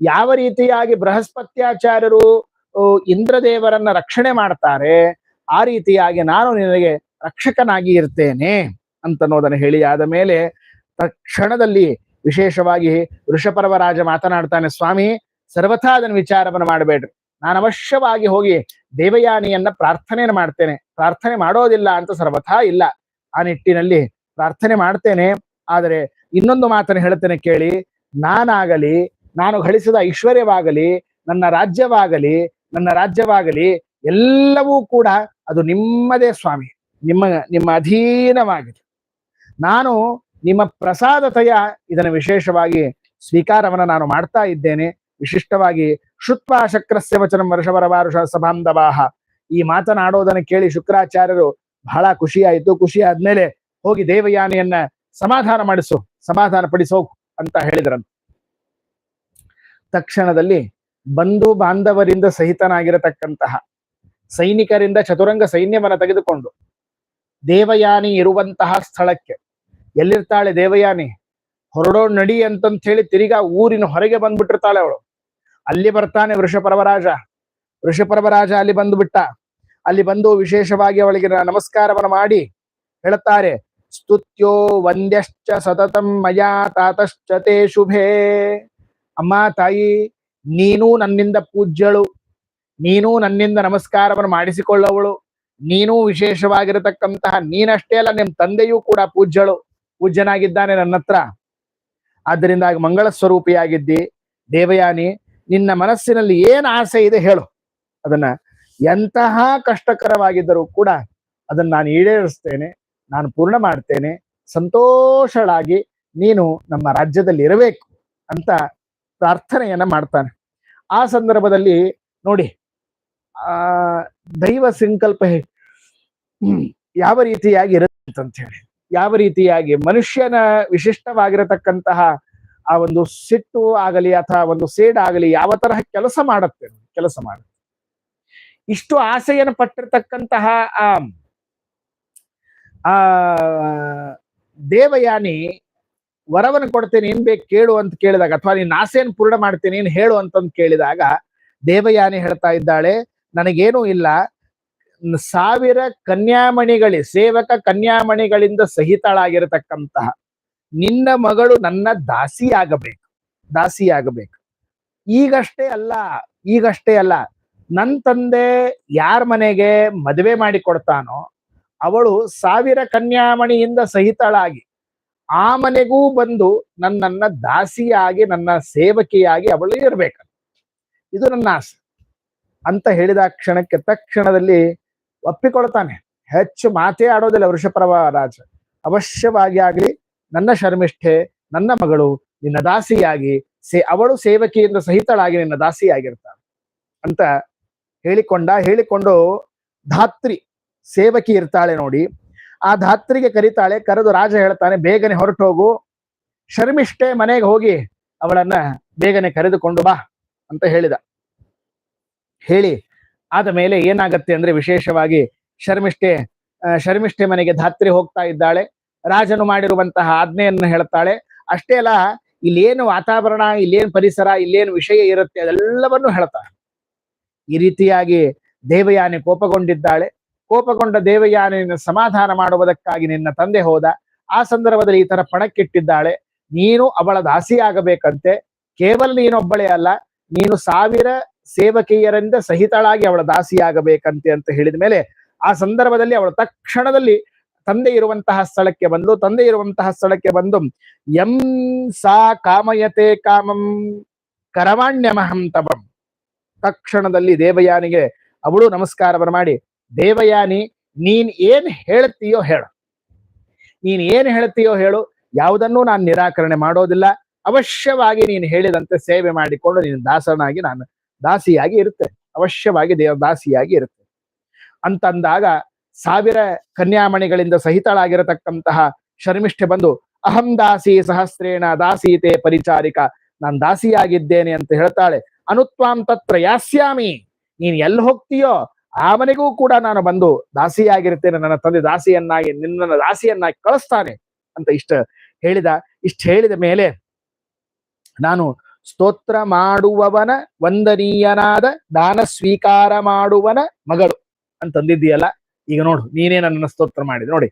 ಯಾವ ರೀತಿಯಾಗಿ ಬೃಹಸ್ಪತ್ಯಾಚಾರ್ಯರು ಇಂದ್ರದೇವರನ್ನ ರಕ್ಷಣೆ ಮಾಡ್ತಾರೆ, ಆ ರೀತಿಯಾಗಿ ನಾನು ನಿನಗೆ ರಕ್ಷಕನಾಗಿ ಇರ್ತೇನೆ ಅಂತನ್ನೋದನ್ನು ಹೇಳಿ ಆದ ಮೇಲೆ ತಕ್ಷಣದಲ್ಲಿ ವಿಶೇಷವಾಗಿ ವೃಷಪರ್ವರಾಜ ಮಾತನಾಡ್ತಾನೆ, ಸ್ವಾಮಿ, ಸರ್ವಥಾ ಅದನ್ನು ವಿಚಾರವನ್ನು ಮಾಡಬೇಡ್ರಿ. ನಾನು ಅವಶ್ಯವಾಗಿ ಹೋಗಿ ದೇವಯಾನಿಯನ್ನ ಪ್ರಾರ್ಥನೆಯನ್ನು ಮಾಡ್ತೇನೆ. ಪ್ರಾರ್ಥನೆ ಮಾಡೋದಿಲ್ಲ ಅಂತ ಸರ್ವಥಾ ಇಲ್ಲ. ಆ ನಿಟ್ಟಿನಲ್ಲಿ ಪ್ರಾರ್ಥನೆ ಮಾಡ್ತೇನೆ. ಆದರೆ ಇನ್ನೊಂದು ಮಾತನ್ನು ಹೇಳ್ತೇನೆ ಕೇಳಿ, ನಾನಾಗಲಿ, ನಾನು ಗಳಿಸಿದ ಐಶ್ವರ್ಯವಾಗಲಿ, ನನ್ನ ರಾಜ್ಯವಾಗಲಿ ನನ್ನ ರಾಜ್ಯವಾಗಲಿ, ಎಲ್ಲವೂ ಕೂಡ ಅದು ನಿಮ್ಮದೇ ಸ್ವಾಮಿ. ನಿಮ್ಮ ನಿಮ್ಮ ಅಧೀನವಾಗಿದೆ. ನಾನು ನಿಮ್ಮ ಪ್ರಸಾದತೆಯ ಇದನ್ನು ವಿಶೇಷವಾಗಿ ಸ್ವೀಕಾರವನ್ನ ನಾನು ಮಾಡ್ತಾ ಇದ್ದೇನೆ. ವಿಶಿಷ್ಟವಾಗಿ ಶುತ್ವ ಶಕ್ರಸ್ಯ ವಚನಂ ವರ್ಷವರವಾರುಷ ಸಭಾಂಧವಾಹ ಈ ಮಾತನಾಡೋದನ್ನು ಕೇಳಿ ಶುಕ್ರಾಚಾರ್ಯರು ಬಹಳ ಖುಷಿಯಾಯಿತು. ಖುಷಿ ಆದ್ಮೇಲೆ ಹೋಗಿ ದೇವಯಾನಿಯನ್ನ ಸಮಾಧಾನ ಮಾಡಿಸು, ಸಮಾಧಾನ ಪಡಿಸೋ ಅಂತ ಹೇಳಿದ್ರಂತ. ತಕ್ಷಣದಲ್ಲಿ ಬಂಧು ಬಾಂಧವರಿಂದ ಸಹಿತನಾಗಿರತಕ್ಕಂತಹ ಸೈನಿಕರಿಂದ ಚತುರಂಗ ಸೈನ್ಯವನ್ನ ತೆಗೆದುಕೊಂಡು ದೇವಯಾನಿ ಇರುವಂತಹ ಸ್ಥಳಕ್ಕೆ. ಎಲ್ಲಿರ್ತಾಳೆ ದೇವಯಾನಿ? ಹೊರಡೋ ನಡಿ ಅಂತಂತ ಹೇಳಿ ತಿರ್ಗಾ ಊರಿನ ಹೊರಗೆ ಬಂದ್ಬಿಟ್ಟಿರ್ತಾಳೆ ಅವಳು. ಅಲ್ಲಿ ಬರ್ತಾನೆ ವೃಷಪರವರಾಜ. ವೃಷಪರವರಾಜ ಅಲ್ಲಿ ಬಂದ್ಬಿಟ್ಟ. ಅಲ್ಲಿ ಬಂದು ವಿಶೇಷವಾಗಿ ಅವಳಿಗೆ ನಮಸ್ಕಾರವನ್ನು ಮಾಡಿ ಹೇಳುತ್ತಾರೆ, ಸ್ತುತ್ಯೋ ವಂದ್ಯಶ್ಚ ಸತತಂ ಮಯಾ ತಾತಶ್ಚ ತೇ ಶುಭೇ. ಅಮ್ಮ, ತಾಯಿ, ನೀನು ನನ್ನಿಂದ ಪೂಜ್ಯಳು. ನೀನು ನನ್ನಿಂದ ನಮಸ್ಕಾರವನ್ನು ಮಾಡಿಸಿಕೊಳ್ಳವಳು. ನೀನು ವಿಶೇಷವಾಗಿರತಕ್ಕಂತಹ ನೀನಷ್ಟೇ ಅಲ್ಲ, ನಿಮ್ ತಂದೆಯೂ ಕೂಡ ಪೂಜ್ಯಳು. ಪೂಜ್ಯನಾಗಿದ್ದಾನೆ ನನ್ನ ಹತ್ರ ಆದ್ದರಿಂದ ಮಂಗಳ ಸ್ವರೂಪಿಯಾಗಿದ್ದಿ. ದೇವಯಾನಿ, ನಿನ್ನ ಮನಸ್ಸಿನಲ್ಲಿ ಏನ್ ಆಸೆ ಇದೆ ಹೇಳು. ಅದನ್ನ ಎಂತಹ ಕಷ್ಟಕರವಾಗಿದ್ದರೂ ಕೂಡ ಅದನ್ನ ನಾನು ಈಡೇರಿಸ್ತೇನೆ, ನಾನು ಪೂರ್ಣ ಮಾಡ್ತೇನೆ. ಸಂತೋಷಳಾಗಿ ನೀನು ನಮ್ಮ ರಾಜ್ಯದಲ್ಲಿ ಇರಬೇಕು ಅಂತ ಪ್ರಾರ್ಥನೆಯನ್ನ ಮಾಡ್ತಾನೆ. ಆ ಸಂದರ್ಭದಲ್ಲಿ ನೋಡಿ, ಆ ದೈವ ಸಂಕಲ್ಪ ಯಾವ ರೀತಿಯಾಗಿ ಇರುತ್ತೆ ಅಂತ ಹೇಳಿ ಯಾವ ರೀತಿಯಾಗಿ ಮನುಷ್ಯನ ವಿಶಿಷ್ಟವಾಗಿರತಕ್ಕಂತಹ ಆ ಒಂದು ಸಿಟ್ಟು ಆಗಲಿ ಅಥವಾ ಒಂದು ಸೇಡ್ ಆಗಲಿ ಯಾವ ತರಹ ಕೆಲಸ ಮಾಡುತ್ತೆ ಕೆಲಸ ಮಾಡುತ್ತೆ. ಇಷ್ಟು ಆಸೆಯನ್ನು ಪಟ್ಟಿರ್ತಕ್ಕಂತಹ ಆ, ದೇವಯಾನಿ ವರವನ್ನು ಕೊಡ್ತೇನೆ, ಏನ್ ಬೇಕು ಕೇಳು ಅಂತ ಕೇಳಿದಾಗ ಅಥವಾ ನೀನ್ ಆಸೆಯನ್ನು ಪೂರ್ಣ ಮಾಡ್ತೇನೆ, ಏನ್ ಹೇಳು ಅಂತಂದು ಕೇಳಿದಾಗ ದೇವಯಾನಿ ಹೇಳ್ತಾ ಇದ್ದಾಳೆ, ನನಗೇನೂ ಇಲ್ಲ ಸಾವಿರ ಕನ್ಯಾಮಣಿಗಳಿ, ಸೇವಕ ಕನ್ಯಾಮಣಿಗಳಿಂದ ಸಹಿತಳಾಗಿರತಕ್ಕಂತಹ ನಿನ್ನ ಮಗಳು ನನ್ನ ದಾಸಿಯಾಗಬೇಕು ದಾಸಿಯಾಗಬೇಕು. ಈಗಷ್ಟೇ ಅಲ್ಲ ಈಗಷ್ಟೇ ಅಲ್ಲ, ನನ್ ತಂದೆ ಯಾರ ಮನೆಗೆ ಮದುವೆ ಮಾಡಿ ಕೊಡ್ತಾನೋ ಅವಳು ಸಾವಿರ ಕನ್ಯಾಮಣಿಯಿಂದ ಸಹಿತಳಾಗಿ ಆ ಮನೆಗೂ ಬಂದು ನನ್ನನ್ನ ದಾಸಿಯಾಗಿ, ನನ್ನ ಸೇವಕಿಯಾಗಿ ಅವಳು ಇರ್ಬೇಕು ಇದು ನನ್ನ ಆಸೆ. ಅಂತ ಹೇಳಿದ ಕ್ಷಣಕ್ಕೆ ತಕ್ಷಣದಲ್ಲಿ ಒಪ್ಪಿಕೊಳ್ತಾನೆ. ಹೆಚ್ಚು ಮಾತೇ ಆಡೋದಿಲ್ಲ ವೃಷಪ್ರಭ ರಾಜ. ಅವಶ್ಯವಾಗಿ ಆಗ್ಲಿ, ನನ್ನ ಶರ್ಮಿಷ್ಠೆ, ನನ್ನ ಮಗಳು, ನಿನ್ನ ದಾಸಿಯಾಗಿ, ಸೇ, ಅವಳು ಸೇವಕಿಯಿಂದ ಸಹಿತಳಾಗಿ ನಿನ್ನ ದಾಸಿಯಾಗಿರ್ತಾಳೆ. ಅಂತ ಹೇಳಿಕೊಂಡ, ಹೇಳಿಕೊಂಡು ಧಾತ್ರಿ ಸೇವಕಿ ಇರ್ತಾಳೆ ನೋಡಿ. ಆ ಧಾತ್ರಿಗೆ ಕರೀತಾಳೆ, ಕರೆದು ರಾಜ ಹೇಳ್ತಾನೆ, ಬೇಗನೆ ಹೊರಟೋಗು. ಶರ್ಮಿಷ್ಠೆ ಮನೆಗೆ ಹೋಗಿ ಅವಳನ್ನ ಬೇಗನೆ ಕರೆದುಕೊಂಡು ಬಾ ಅಂತ ಹೇಳಿದ. ಹೇಳಿ ಆದ ಮೇಲೆ ಏನಾಗತ್ತೆ ಅಂದ್ರೆ ವಿಶೇಷವಾಗಿ ಶರ್ಮಿಷ್ಠೆ ಶರ್ಮಿಷ್ಠೆ ಮನೆಗೆ ಧಾತ್ರಿ ಹೋಗ್ತಾ ಇದ್ದಾಳೆ. ರಾಜನು ಮಾಡಿರುವಂತಹ ಆಜ್ಞೆಯನ್ನು ಹೇಳ್ತಾಳೆ. ಅಷ್ಟೇ ಅಲ್ಲ, ಇಲ್ಲೇನು ವಾತಾವರಣ, ಇಲ್ಲೇನು ಪರಿಸರ, ಇಲ್ಲೇನು ವಿಷಯ ಇರುತ್ತೆ, ಅದೆಲ್ಲವನ್ನು ಹೇಳ್ತಾಳೆ. ಈ ರೀತಿಯಾಗಿ ದೇವಯಾನಿ ಕೋಪಗೊಂಡಿದ್ದಾಳೆ. ಕೋಪಗೊಂಡ ದೇವಯಾನಿನ ಸಮಾಧಾನ ಮಾಡುವುದಕ್ಕಾಗಿ ನಿನ್ನ ತಂದೆ ಹೋದ. ಆ ಸಂದರ್ಭದಲ್ಲಿ ಈ ತರ ಪಣಕ್ಕಿಟ್ಟಿದ್ದಾಳೆ. ನೀನು ಅವಳ ದಾಸಿಯಾಗಬೇಕಂತೆ. ಕೇವಲ ನೀನೊಬ್ಬಳೇ ಅಲ್ಲ, ನೀನು ಸಾವಿರ ಸೇವಕಿಯರಿಂದ ಸಹಿತಳಾಗಿ ಅವಳ ದಾಸಿಯಾಗಬೇಕಂತೆ ಅಂತ ಹೇಳಿದ ಮೇಲೆ ಆ ಸಂದರ್ಭದಲ್ಲಿ ಅವಳು ತಕ್ಷಣದಲ್ಲಿ ತಂದೆ ಇರುವಂತಹ ಸ್ಥಳಕ್ಕೆ ಬಂದು, ತಂದೆ ಇರುವಂತಹ ಸ್ಥಳಕ್ಕೆ ಬಂದು ಎಂ ಸಾ ಕಾಮಯತೆ ಕಾಮಂ ಕರವಾಣ್ಯಮಹಂ ತಪಂ ತಕ್ಷಣದಲ್ಲಿ ದೇವಯಾನಿಗೆ ಅವಳು ನಮಸ್ಕಾರವನ್ನು ಮಾಡಿ, ದೇವಯಾನಿ, ನೀನ್ ಏನ್ ಹೇಳ್ತೀಯೋ ಹೇಳು. ನೀನ್ ಏನ್ ಹೇಳ್ತೀಯೋ ಹೇಳು. ಯಾವುದನ್ನೂ ನಾನು ನಿರಾಕರಣೆ ಮಾಡೋದಿಲ್ಲ. ಅವಶ್ಯವಾಗಿ ನೀನು ಹೇಳಿದಂತೆ ಸೇವೆ ಮಾಡಿಕೊಂಡು ನೀನು ದಾಸನಾಗಿ ನಾನು ದಾಸಿಯಾಗಿ ಇರುತ್ತೆ. ಅವಶ್ಯವಾಗಿ ದೇವ ದಾಸಿಯಾಗಿ ಇರುತ್ತೆ. ಅಂತಂದಾಗ ಸಾವಿರ ಕನ್ಯಾಮಣಿಗಳಿಂದ ಸಹಿತಳಾಗಿರತಕ್ಕಂತಹ ಶರ್ಮಿಷ್ಠೆ ಬಂದು, ಅಹಂ ದಾಸಿ ಸಹಸ್ರೇಣ ದಾಸೀತೆ ಪರಿಚಾರಿಕ, ನಾನು ದಾಸಿಯಾಗಿದ್ದೇನೆ ಅಂತ ಹೇಳ್ತಾಳೆ. ಅನುತ್ವಾಂ ತತ್ರ ಯಾಸ್ಯಾಮಿ, ನೀನ್ ಎಲ್ಲಿ ಹೋಗ್ತೀಯೋ ಆ ಮನೆಗೂ ಕೂಡ ನಾನು ಬಂದು ದಾಸಿಯಾಗಿರ್ತೇನೆ. ನನ್ನ ತಂದೆ ದಾಸಿಯನ್ನಾಗಿ ನಿನ್ನ ದಾಸಿಯನ್ನಾಗಿ ಕಳಿಸ್ತಾನೆ. ಅಂತ ಇಷ್ಟ ಹೇಳಿದ ಇಷ್ಟ ಹೇಳಿದ ಮೇಲೆ ನಾನು ಸ್ತೋತ್ರ ಮಾಡುವವನ ವಂದನೀಯನಾದ, ದಾನ ಸ್ವೀಕಾರ ಮಾಡುವನ ಮಗಳು ಅಂತಂದಿದ್ದೀಯಲ್ಲ ಈಗ ನೋಡು, ನೀನೇ ನನ್ನ ಸ್ತೋತ್ರ ಮಾಡಿದೆ. ನೋಡಿ,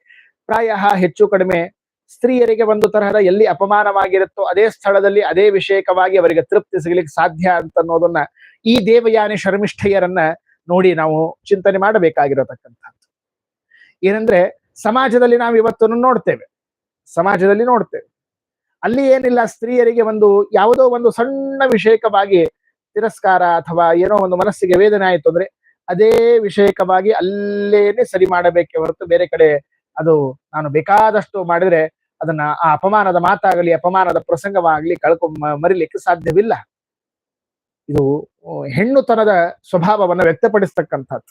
ಪ್ರಾಯ ಹೆಚ್ಚು ಕಡಿಮೆ ಸ್ತ್ರೀಯರಿಗೆ ಒಂದು ತರಹದ ಎಲ್ಲಿ ಅಪಮಾನವಾಗಿರುತ್ತೋ ಅದೇ ಸ್ಥಳದಲ್ಲಿ ಅದೇ ವಿಷಯಕವಾಗಿ ಅವರಿಗೆ ತೃಪ್ತಿ ಸಿಗಲಿಕ್ಕೆ ಸಾಧ್ಯ ಅಂತ ಅನ್ನೋದನ್ನ ಈ ದೇವಯಾನಿ ಶರ್ಮಿಷ್ಠೆಯರನ್ನ ನೋಡಿ ನಾವು ಚಿಂತನೆ ಮಾಡಬೇಕಾಗಿರತಕ್ಕಂಥದ್ದು. ಏನಂದ್ರೆ, ಸಮಾಜದಲ್ಲಿ ನಾವು ಇವತ್ತನ್ನು ನೋಡ್ತೇವೆ. ಸಮಾಜದಲ್ಲಿ ನೋಡ್ತೇವೆ. ಅಲ್ಲಿ ಏನಿಲ್ಲ, ಸ್ತ್ರೀಯರಿಗೆ ಒಂದು ಯಾವುದೋ ಒಂದು ಸಣ್ಣ ವಿಷಯಕವಾಗಿ ತಿರಸ್ಕಾರ ಅಥವಾ ಏನೋ ಒಂದು ಮನಸ್ಸಿಗೆ ವೇದನೆ ಆಯಿತು ಅಂದ್ರೆ ಅದೇ ವಿಷಯಕವಾಗಿ ಅಲ್ಲೇನೆ ಸರಿ ಮಾಡಬೇಕೆ ಹೊರತು ಬೇರೆ ಕಡೆ ಅದು ನಾನು ಬೇಕಾದಷ್ಟು ಮಾಡಿದ್ರೆ ಅದನ್ನ ಆ ಅಪಮಾನದ ಮಾತಾಗಲಿ, ಅಪಮಾನದ ಪ್ರಸಂಗವಾಗಲಿ ಕಳ್ಕೊ ಮರಿಲಿಕ್ಕೆ ಸಾಧ್ಯವಿಲ್ಲ. ಇದು ಹೆಣ್ಣುತನದ ಸ್ವಭಾವವನ್ನು ವ್ಯಕ್ತಪಡಿಸ್ತಕ್ಕಂಥದ್ದು.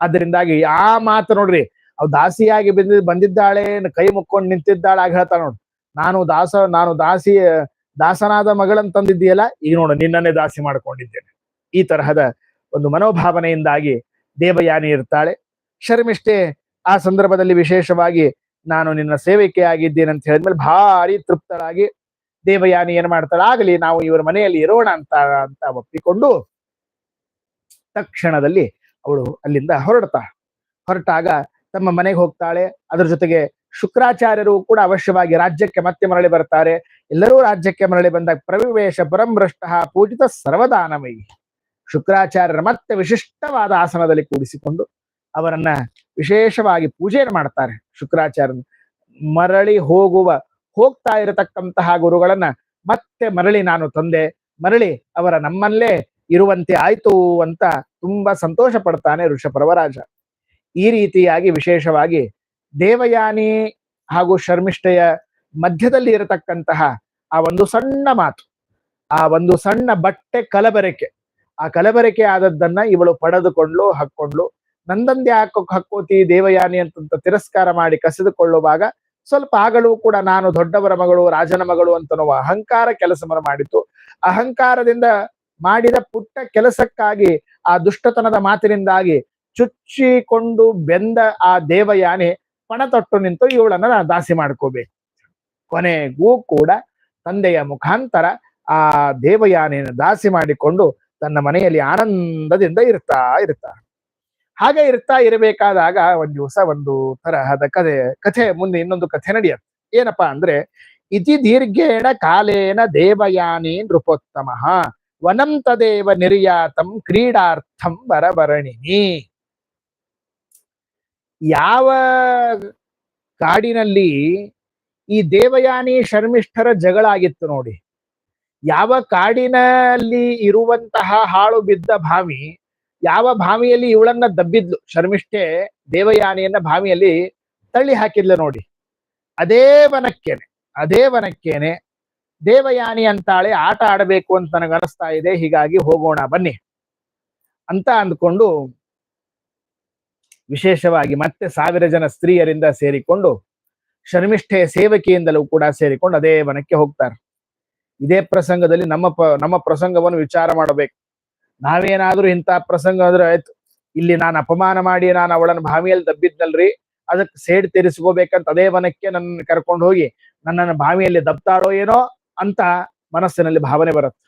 ಅದರಿಂದಾಗಿ ಆ ಮಾತು ನೋಡ್ರಿ, ಅವ್ ದಾಸಿಯಾಗಿ ಬಂದಿ ಬಂದಿದ್ದಾಳೆ, ಕೈ ಮುಕ್ಕೊಂಡು ನಿಂತಿದ್ದಾಳೆ ಆಗ ಹೇಳ್ತಾಳ ನೋಡು ನಾನು ದಾಸ, ನಾನು ದಾಸಿ ದಾಸನಾದ ಮಗಳನ್ನು ತಂದಿದ್ದೀಯಲ್ಲ, ಈಗ ನೋಡು, ನಿನ್ನನ್ನೇ ದಾಸಿ ಮಾಡ್ಕೊಂಡಿದ್ದೇನೆ. ಈ ತರಹದ ಒಂದು ಮನೋಭಾವನೆಯಿಂದಾಗಿ ದೇವಯಾನಿ ಇರ್ತಾಳೆ. ಶರ್ಮಿಷ್ಠೆ, ಆ ಸಂದರ್ಭದಲ್ಲಿ ವಿಶೇಷವಾಗಿ ನಾನು ನಿನ್ನ ಸೇವಕೆ ಆಗಿದ್ದೇನೆ ಅಂತ ಹೇಳಿದ್ಮೇಲೆ ಭಾರಿ ತೃಪ್ತಳಾಗಿ ದೇವಯಾನಿ ಏನ್ ಮಾಡ್ತಾಳೆ, ಆಗಲಿ, ನಾವು ಇವರ ಮನೆಯಲ್ಲಿ ಇರೋಣ ಅಂತ ಅಂತ ಒಪ್ಪಿಕೊಂಡು ತಕ್ಷಣದಲ್ಲಿ ಅವಳು ಅಲ್ಲಿಂದ ಹೊರಡ್ತಾಳೆ. ಹೊರಟಾಗ ತಮ್ಮ ಮನೆಗೆ ಹೋಗ್ತಾಳೆ. ಅದ್ರ ಜೊತೆಗೆ ಶುಕ್ರಾಚಾರ್ಯರು ಕೂಡ ಅವಶ್ಯವಾಗಿ ರಾಜ್ಯಕ್ಕೆ ಮತ್ತೆ ಮರಳಿ ಬರ್ತಾರೆ. ಎಲ್ಲರೂ ರಾಜ್ಯಕ್ಕೆ ಮರಳಿ ಬಂದಾಗ ಪ್ರವಿವೇಶ ಪರಂಭೃಷ್ಟ ಪೂಜಿತ ಸರ್ವದಾನಮಯಿ ಶುಕ್ರಾಚಾರ್ಯರ ಮತ್ತೆ ವಿಶಿಷ್ಟವಾದ ಆಸನದಲ್ಲಿ ಕೂಡಿಸಿಕೊಂಡು ಅವರನ್ನ ವಿಶೇಷವಾಗಿ ಪೂಜೆಯನ್ನು ಮಾಡ್ತಾರೆ. ಶುಕ್ರಾಚಾರ್ಯರು ಮರಳಿ ಹೋಗುವ, ಹೋಗ್ತಾ ಇರತಕ್ಕಂತಹ ಗುರುಗಳನ್ನ ಮತ್ತೆ ಮರಳಿ ನಾನು ತಂದೆ, ಮರಳಿ ಅವರ ನಮ್ಮಲ್ಲೇ ಇರುವಂತೆ ಆಯ್ತು ಅಂತ ತುಂಬಾ ಸಂತೋಷ ಪಡ್ತಾನೆ ಋಷಪರ್ವರಾಜ ಈ ರೀತಿಯಾಗಿ ವಿಶೇಷವಾಗಿ ದೇವಯಾನಿ ಹಾಗೂ ಶರ್ಮಿಷ್ಠೆಯ ಮಧ್ಯದಲ್ಲಿ ಇರತಕ್ಕಂತಹ ಆ ಒಂದು ಸಣ್ಣ ಮಾತು, ಆ ಒಂದು ಸಣ್ಣ ಬಟ್ಟೆ ಕಲಬೆರಕೆ, ಆ ಕಲಬೆರಕೆ ಆದದ್ದನ್ನ ಇವಳು ಪಡೆದುಕೊಂಡ್ಲು ಹಾಕೊಂಡ್ಲು ನಂದಂದೆ ಹಾಕೋಕ್ ಹಕ್ಕೋತಿ ದೇವಯಾನಿ ಅಂತ ತಿರಸ್ಕಾರ ಮಾಡಿ ಕಸಿದುಕೊಳ್ಳುವಾಗ ಸ್ವಲ್ಪ ಆಗಲೂ ಕೂಡ ನಾನು ದೊಡ್ಡವರ ಮಗಳು, ರಾಜನ ಮಗಳು ಅಂತನೋ ಅಹಂಕಾರ ಕೆಲಸವನ್ನು ಮಾಡಿತು ಅಹಂಕಾರದಿಂದ ಮಾಡಿದ ಪುಟ್ಟ ಕೆಲಸಕ್ಕಾಗಿ, ಆ ದುಷ್ಟತನದ ಮಾತಿನಿಂದಾಗಿ ಚುಚ್ಚಿಕೊಂಡು ಬೆಂದ ಆ ದೇವಯಾನಿ ಪಣ ತೊಟ್ಟು ನಿಂತು ಇವಳನ್ನ ನಾನು ದಾಸಿ ಮಾಡ್ಕೋಬೇಕು. ಕೊನೆಗೂ ಕೂಡ ತಂದೆಯ ಮುಖಾಂತರ ಆ ದೇವಯಾನಿನ ದಾಸಿ ಮಾಡಿಕೊಂಡು ತನ್ನ ಮನೆಯಲ್ಲಿ ಆನಂದದಿಂದ ಇರ್ತಾ ಇರ್ತಾರೆ ಹಾಗೆ ಇರ್ತಾ ಇರಬೇಕಾದಾಗ ಒಂದ್ ದಿವಸ ಒಂದು ತರಹದ ಕಥೆ ಕಥೆ ಮುಂದೆ ಇನ್ನೊಂದು ಕಥೆ ನಡೆಯುತ್ತೆ. ಏನಪ್ಪಾ ಅಂದ್ರೆ, ಇತಿ ದೀರ್ಘೇಣ ಕಾಲೇನ ದೇವಯಾನಿ ನೃಪೋತ್ತಮ ವನಂತದೇವ ನಿರ್ಯಾತಂ ಕ್ರೀಡಾರ್ಥಂ ಬರಬರಣಿನಿ ಯಾವ ಕಾಡಿನಲ್ಲಿ ಈ ದೇವಯಾನಿ ಶರ್ಮಿಷ್ಠರ ಜಗಳ ಆಗಿತ್ತು ನೋಡಿ. ಯಾವ ಕಾಡಿನಲ್ಲಿ ಇರುವಂತಹ ಹಾಳು ಬಿದ್ದ ಭಾವಿ ಯಾವ ಭಾವಿಯಲ್ಲಿ ಇವಳನ್ನ ದಬ್ಬಿದ್ಲು, ಶರ್ಮಿಷ್ಠೆ ದೇವಯಾನಿಯನ್ನ ಭಾವಿಯಲ್ಲಿ ತಳ್ಳಿ ಹಾಕಿದ್ಲು ನೋಡಿ. ಅದೇ ವನಕ್ಕೇನೆ ಅದೇ ವನಕ್ಕೇನೆ, ದೇವಯಾನಿ ಅಂತಾಳೆ ಆಟ ಆಡಬೇಕು ಅಂತ ನನಗನಿಸ್ತಾ ಇದೆ, ಹೀಗಾಗಿ ಹೋಗೋಣ ಬನ್ನಿ. ಅಂತ ಅಂದ್ಕೊಂಡು ವಿಶೇಷವಾಗಿ ಮತ್ತೆ ಸಾವಿರ ಜನ ಸ್ತ್ರೀಯರಿಂದ ಸೇರಿಕೊಂಡು ಶರ್ಮಿಷ್ಠೆಯ ಸೇವಕಿಯಿಂದಲೂ ಕೂಡ ಸೇರಿಕೊಂಡು ಅದೇ ವನಕ್ಕೆ ಹೋಗ್ತಾರೆ. ಇದೇ ಪ್ರಸಂಗದಲ್ಲಿ ನಮ್ಮ ನಮ್ಮ ಪ್ರಸಂಗವನ್ನು ವಿಚಾರ ಮಾಡಬೇಕು. ನಾವೇನಾದ್ರೂ ಇಂಥ ಪ್ರಸಂಗ ಅಂದ್ರೆ ಆಯ್ತು, ಇಲ್ಲಿ ನಾನು ಅಪಮಾನ ಮಾಡಿ ನಾನು ಅವಳನ್ನ ಭಾವಿಯಲ್ಲಿ ದಬ್ಬಿದ್ನಲ್ರಿ, ಅದಕ್ಕೆ ಸೇಡ್ ತೀರಿಸ್ಕೋಬೇಕಂತ ಅದೇ ವನಕ್ಕೆ ನನ್ನ ಕರ್ಕೊಂಡು ಹೋಗಿ ನನ್ನನ್ನು ಬಾವಿಯಲ್ಲಿ ದಬ್ತಾರೋ ಏನೋ ಅಂತ ಮನಸ್ಸಿನಲ್ಲಿ ಭಾವನೆ ಬರುತ್ತೆ.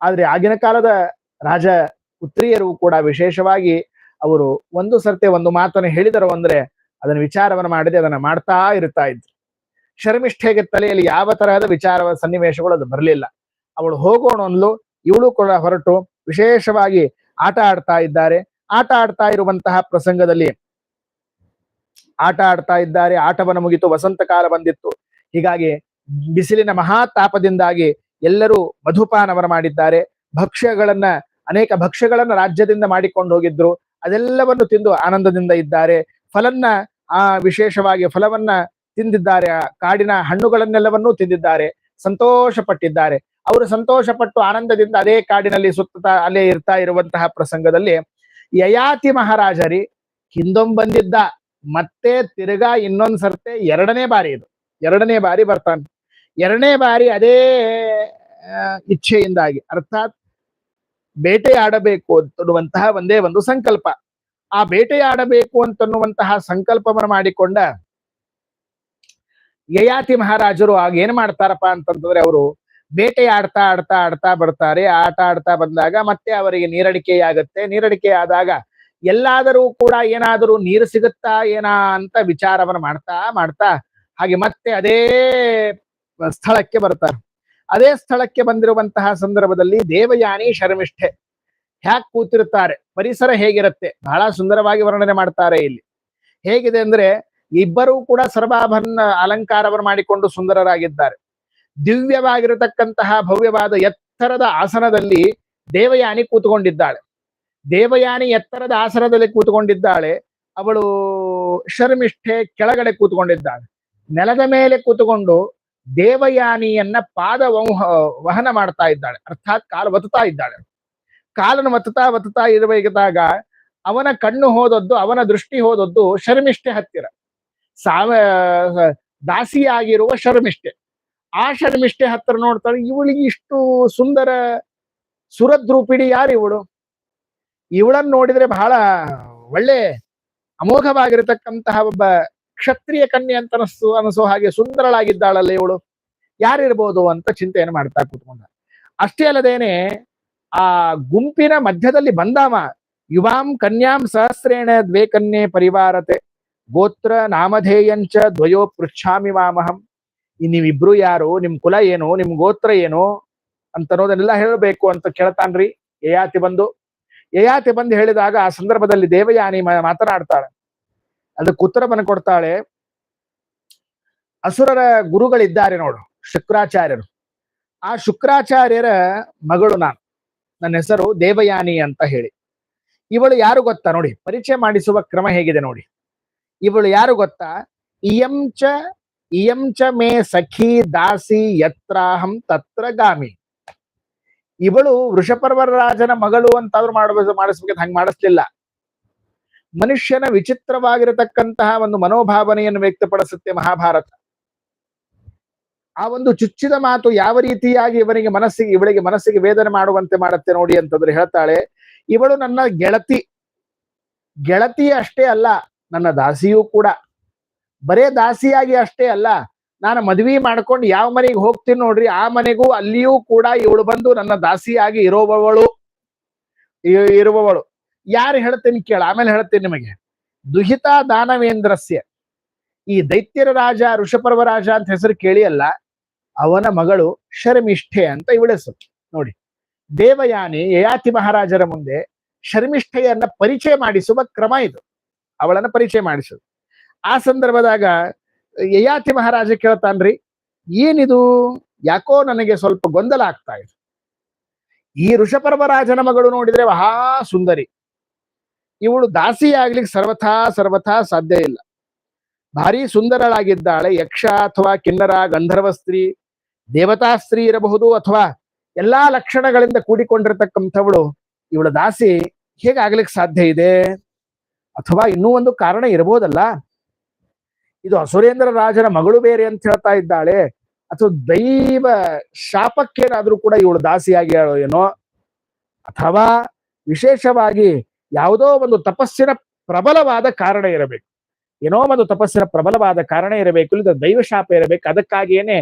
ಆದ್ರೆ ಆಗಿನ ಕಾಲದ ರಾಜ ಪುತ್ರಿಯರು ಕೂಡ ವಿಶೇಷವಾಗಿ ಅವರು ಒಂದು ಸರ್ತೆ ಒಂದು ಮಾತನ್ನು ಹೇಳಿದರು ಅಂದ್ರೆ ಅದನ್ನ ವಿಚಾರವನ್ನು ಮಾಡದೆ, ಅದನ್ನ ಮಾಡ್ತಾ ಇರ್ತಾ ಇದ್ರು. ಶರ್ಮಿಷ್ಠೆಗೆ ತಲೆಯಲ್ಲಿ ಯಾವ ತರಹದ ವಿಚಾರ ಸನ್ನಿವೇಶಗಳು ಅದು ಬರಲಿಲ್ಲ. ಅವಳು ಹೋಗೋಣ ಅಂದ್ಲು, ಇವಳು ಕೂಡ ಹೊರಟು ವಿಶೇಷವಾಗಿ ಆಟ ಆಡ್ತಾ ಇದ್ದಾರೆ. ಆಟ ಆಡ್ತಾ ಇರುವಂತಹ ಪ್ರಸಂಗದಲ್ಲಿ ಆಟ ಆಡ್ತಾ ಇದ್ದಾರೆ, ಆಟವನ್ನು ಮುಗಿತು ವಸಂತ ಕಾಲ ಬಂದಿತ್ತು. ಹೀಗಾಗಿ ಬಿಸಿಲಿನ ಮಹಾತಾಪದಿಂದಾಗಿ ಎಲ್ಲರೂ ಮಧುಪಾನವನ್ನು ಮಾಡಿದ್ದಾರೆ. ಭಕ್ಷ್ಯಗಳನ್ನ, ಅನೇಕ ಭಕ್ಷ್ಯಗಳನ್ನ ರಾಜ್ಯದಿಂದ ಮಾಡಿಕೊಂಡು ಹೋಗಿದ್ರು. ಅದೆಲ್ಲವನ್ನು ತಿಂದು ಆನಂದದಿಂದ ಇದ್ದಾರೆ. ಫಲನ್ನ, ಆ ವಿಶೇಷವಾಗಿ ಫಲವನ್ನ ತಿಂದಿದ್ದಾರೆ. ಆ ಕಾಡಿನ ಹಣ್ಣುಗಳನ್ನೆಲ್ಲವನ್ನೂ ತಿಂದಿದ್ದಾರೆ. ಸಂತೋಷ ಪಟ್ಟಿದ್ದಾರೆ ಅವರು ಸಂತೋಷ ಪಟ್ಟು ಆನಂದದಿಂದ ಅದೇ ಕಾಡಿನಲ್ಲಿ ಸುತ್ತ ಅಲ್ಲೇ ಇರ್ತಾ ಇರುವಂತಹ ಪ್ರಸಂಗದಲ್ಲಿ ಯಯಾತಿ ಮಹಾರಾಜರಿ ಹಿಂದೊಮ್ಮೆ ಬಂದಿದ್ದ ಮತ್ತೆ ತಿರುಗಾ ಇನ್ನೊಂದ್ ಸರ್ತೆ ಎರಡನೇ ಬಾರಿ ಇದು. ಎರಡನೇ ಬಾರಿ ಬರ್ತಾನೆ. ಎರಡನೇ ಬಾರಿ ಅದೇ ಇಚ್ಛೆಯಿಂದಾಗಿ. ಅರ್ಥಾತ್ ಬೇಟೆಯಾಡಬೇಕು ಅಂತನ್ನುವಂತಹ ಒಂದೇ ಒಂದು ಸಂಕಲ್ಪ. ಆ ಬೇಟೆಯಾಡಬೇಕು ಅಂತನ್ನುವಂತಹ ಸಂಕಲ್ಪವನ್ನು ಮಾಡಿಕೊಂಡ ಯಯಾತಿ ಮಹಾರಾಜರು ಆಗ ಏನ್ ಮಾಡ್ತಾರಪ್ಪ ಅಂತಂದ್ರೆ ಅವರು ಬೇಟೆ ಆಡ್ತಾ ಆಡ್ತಾ ಆಡ್ತಾ ಬರ್ತಾರೆ, ಆಟ ಆಡ್ತಾ ಬಂದಾಗ ಮತ್ತೆ ಅವರಿಗೆ ನೀರಡಿಕೆಯಾಗುತ್ತೆ. ನೀರಡಿಕೆ ಆದಾಗ ಎಲ್ಲಾದರೂ ಕೂಡ ಏನಾದರೂ ನೀರು ಸಿಗುತ್ತಾ ಏನಾ ಅಂತ ವಿಚಾರವನ್ನು ಮಾಡ್ತಾ ಮಾಡ್ತಾ ಹಾಗೆ ಮತ್ತೆ ಅದೇ ಸ್ಥಳಕ್ಕೆ ಬರ್ತಾರೆ. ಅದೇ ಸ್ಥಳಕ್ಕೆ ಬಂದಿರುವಂತಹ ಸಂದರ್ಭದಲ್ಲಿ ದೇವಯಾನಿ ಶರ್ಮಿಷ್ಠೆ ಹ್ಯಾಕ್ ಕೂತಿರ್ತಾರೆ ಪರಿಸರ ಹೇಗಿರುತ್ತೆ? ಬಹಳ ಸುಂದರವಾಗಿ ವರ್ಣನೆ ಮಾಡ್ತಾರೆ ಇಲ್ಲಿ. ಹೇಗಿದೆ ಅಂದ್ರೆ ಇಬ್ಬರೂ ಕೂಡ ಸರ್ವಾಭರಣ ಅಲಂಕಾರವನ್ನು ಮಾಡಿಕೊಂಡು ಸುಂದರರಾಗಿದ್ದಾರೆ. ದಿವ್ಯವಾಗಿರತಕ್ಕಂತಹ ಭವ್ಯವಾದ ಎತ್ತರದ ಆಸನದಲ್ಲಿ ದೇವಯಾನಿ ಕೂತುಕೊಂಡಿದ್ದಾಳೆ. ದೇವಯಾನಿ ಎತ್ತರದ ಆಸನದಲ್ಲಿ ಕೂತುಕೊಂಡಿದ್ದಾಳೆ. ಅವಳು ಶರ್ಮಿಷ್ಠೆ ಕೆಳಗಡೆ ಕೂತುಕೊಂಡಿದ್ದಾಳೆ. ನೆಲದ ಮೇಲೆ ಕೂತ್ಕೊಂಡು ದೇವಯಾನಿಯನ್ನ ಪಾದ ವಂಹ, ವಹನ ಮಾಡ್ತಾ ಇದ್ದಾಳೆ. ಅರ್ಥಾತ್ ಕಾಲು ಒತ್ತುತ್ತಾ ಇದ್ದಾಳೆ. ಕಾಲನ್ನು ಒತ್ತುತ್ತಾ ಒತ್ತುತ್ತಾ ಇರಬೇಕಾದಾಗ ಅವನ ಕಣ್ಣು ಹೋದದ್ದು, ಅವನ ದೃಷ್ಟಿ ಹೋದದ್ದು ಶರ್ಮಿಷ್ಠೆ ಹತ್ತಿರ. ಸಾವ, ದಾಸಿಯಾಗಿರುವ ಶರ್ಮಿಷ್ಠೆ. ಆ ಶರ್ಮಿಷ್ಠೆ ಹತ್ತಿರ ನೋಡ್ತಾಳೆ ಇವಳಿಗೆ ಇಷ್ಟು ಸುಂದರ ಸುರದ್ರೂಪಿಡಿ ಯಾರು ಇವಳು? ಇವಳನ್ನು ನೋಡಿದ್ರೆ ಬಹಳ ಒಳ್ಳೆ ಅಮೋಘವಾಗಿರತಕ್ಕಂತಹ ಒಬ್ಬ ಕ್ಷತ್ರಿಯ ಕನ್ಯೆ ಅಂತ ಅನಿಸ್ತು ಅನಿಸೋ ಹಾಗೆ ಸುಂದರಳಾಗಿದ್ದಾಳಲ್ಲ ಇವಳು. ಯಾರಿರ್ಬೋದು ಅಂತ ಚಿಂತೆಯನ್ನು ಮಾಡ್ತಾ ಕೂತ್ಕೊಂಡ. ಅಷ್ಟೇ ಅಲ್ಲದೇನೆ ಆ ಗುಂಪಿನ ಮಧ್ಯದಲ್ಲಿ ಬಂದಾಮ. ಯುವಾಂ ಕನ್ಯಾಂ ಸಹಸ್ರೇಣ ದ್ವೇ ಕನ್ಯೆ ಪರಿವಾರತೆ. ಗೋತ್ರ ನಾಮಧೇಯಂಚ ದ್ವಯೋ ಪೃಚ್ಛಾಮಿ ವಾಮಹಂ. ನೀವಿಬ್ರು ಯಾರು? ನಿಮ್ ಕುಲ ಏನು? ನಿಮ್ ಗೋತ್ರ ಏನು? ಅಂತ ಅನ್ನೋದನ್ನೆಲ್ಲ ಹೇಳಬೇಕು ಅಂತ ಕೇಳ್ತಾನ್ರಿ. ಯಯಾತಿ ಬಂದು. ಯಯಾತಿ ಬಂದು ಹೇಳಿದಾಗ ಆ ಸಂದರ್ಭದಲ್ಲಿ ದೇವಯಾನಿ ಮಾತನಾಡ್ತಾಳೆ. ಅದಕ್ಕೆ ಉತ್ತರವನ್ನು ಕೊಡ್ತಾಳೆ. ಅಸುರರ ಗುರುಗಳಿದ್ದಾರೆ ನೋಡು, ಶುಕ್ರಾಚಾರ್ಯರು. ಆ ಶುಕ್ರಾಚಾರ್ಯರ ಮಗಳು ನಾನು, ನನ್ನ ಹೆಸರು ದೇವಯಾನಿ ಅಂತ ಹೇಳಿ. ಇವಳು ಯಾರು ಗೊತ್ತಾ ನೋಡಿ, ಪರಿಚಯ ಮಾಡಿಸುವ ಕ್ರಮ ಹೇಗಿದೆ ನೋಡಿ. ಇವಳು ಯಾರು ಗೊತ್ತಾ, ಇಯಂ ಚ ಇಯಂ ಚ ಮೇ ಸಖಿ ದಾಸಿ ಯತ್ರಾಹಂ ತತ್ರ ಗಾಮಿ. ಇವಳು ವೃಷಪರ್ವರ ರಾಜನ ಮಗಳು ಅಂತಾದ್ರೂ ಮಾಡಬೇಕು ಮಾಡಿಸ್ಬೇಕು ಹಂಗೆ ಮಾಡಿಸ್ಲಿಲ್ಲ. ಮನುಷ್ಯನ ವಿಚಿತ್ರವಾಗಿರತಕ್ಕಂತಹ ಒಂದು ಮನೋಭಾವನೆಯನ್ನು ವ್ಯಕ್ತಪಡಿಸುತ್ತೆ ಮಹಾಭಾರತ. ಆ ಒಂದು ಚುಚ್ಚಿದ ಮಾತು ಯಾವ ರೀತಿಯಾಗಿ ಇವನಿಗೆ ಮನಸ್ಸಿಗೆ, ಇವಳಿಗೆ ಮನಸ್ಸಿಗೆ ವೇದನೆ ಮಾಡುವಂತೆ ಮಾಡುತ್ತೆ ನೋಡಿ ಅಂತಂದ್ರೆ ಹೇಳ್ತಾಳೆ, ಇವಳು ನನ್ನ ಗೆಳತಿ. ಗೆಳತಿ ಅಷ್ಟೇ ಅಲ್ಲ, ನನ್ನ ದಾಸಿಯೂ ಕೂಡ. ಬರೇ ದಾಸಿಯಾಗಿ ಅಷ್ಟೇ ಅಲ್ಲ, ನಾನು ಮದ್ವಿ ಮಾಡ್ಕೊಂಡು ಯಾವ ಮನೆಗೆ ಹೋಗ್ತೀನಿ ನೋಡ್ರಿ, ಆ ಮನೆಗೂ ಅಲ್ಲಿಯೂ ಕೂಡ ಇವಳು ಬಂದು ನನ್ನ ದಾಸಿಯಾಗಿ ಇರೋವಳು. ಇರುವವಳು. ಯಾರು ಹೇಳ್ತೇನೆ ಕೇಳ, ಆಮೇಲೆ ಹೇಳ್ತೇನೆ ನಿಮಗೆ. ದುಹಿತ ದಾನವೇಂದ್ರಸ್ಯ. ಈ ದೈತ್ಯರ ರಾಜ ಋಷಪರ್ವ ರಾಜ ಅಂತ ಹೆಸರು ಕೇಳಿ ಅಲ್ಲ ಅವನ ಮಗಳು ಶರ್ಮಿಷ್ಠೆ ಅಂತ ಇವಳ ಹೆಸರು ನೋಡಿ, ದೇವಯಾನಿ ಯಯಾತಿ ಮಹಾರಾಜರ ಮುಂದೆ ಶರ್ಮಿಷ್ಠೆಯನ್ನ ಪರಿಚಯ ಮಾಡಿಸುವ ಕ್ರಮ ಇದು. ಅವಳನ್ನ ಪರಿಚಯ ಮಾಡಿಸೋದು ಆ ಸಂದರ್ಭದಾಗ ಯಯಾತಿ ಮಹಾರಾಜ ಕೇಳ್ತಾನ್ರಿ, ಏನಿದು? ಯಾಕೋ ನನಗೆ ಸ್ವಲ್ಪ ಗೊಂದಲ ಆಗ್ತಾ ಇದೆ. ಈ ಋಷಪರ್ವರಾಜನ ಮಗಳು ನೋಡಿದ್ರೆ ಮಹಾ ಸುಂದರಿ. ಇವಳು ದಾಸಿ ಆಗ್ಲಿಕ್ಕೆ ಸರ್ವಥಾ ಸರ್ವಥಾ ಸಾಧ್ಯ ಇಲ್ಲ. ಭಾರಿ ಸುಂದರಳಾಗಿದ್ದಾಳೆ, ಯಕ್ಷ ಅಥವಾ ಕಿನ್ನರ, ಗಂಧರ್ವ ಸ್ತ್ರೀ, ದೇವತಾ ಸ್ತ್ರೀ ಇರಬಹುದು ಅಥವಾ ಎಲ್ಲಾ ಲಕ್ಷಣಗಳಿಂದ ಕೂಡಿಕೊಂಡಿರ್ತಕ್ಕಂಥವಳು, ಇವಳ ದಾಸಿ ಹೇಗಾಗ್ಲಿಕ್ಕೆ ಸಾಧ್ಯ ಇದೆ? ಅಥವಾ ಇನ್ನೂ ಒಂದು ಕಾರಣ ಇರಬಹುದಲ್ಲ? ಇದು ಅಸುರೇಂದ್ರ ರಾಜನ ಮಗಳು ಬೇರೆ ಅಂತ ಹೇಳ್ತಾ ಇದ್ದಾಳೆ, ಅಥವಾ ದೈವ ಶಾಪಕ್ಕೇನಾದ್ರೂ ಕೂಡ ಇವಳು ದಾಸಿಯಾಗಿ ಏನೋ? ಅಥವಾ ವಿಶೇಷವಾಗಿ ಯಾವುದೋ ಒಂದು ತಪಸ್ಸಿನ ಪ್ರಬಲವಾದ ಕಾರಣ ಇರಬೇಕು. ಏನೋ ಒಂದು ತಪಸ್ಸಿನ ಪ್ರಬಲವಾದ ಕಾರಣ ಇರಬೇಕು ಇಲ್ಲ ದೈವ ಶಾಪ ಇರಬೇಕು, ಅದಕ್ಕಾಗಿಯೇನೆ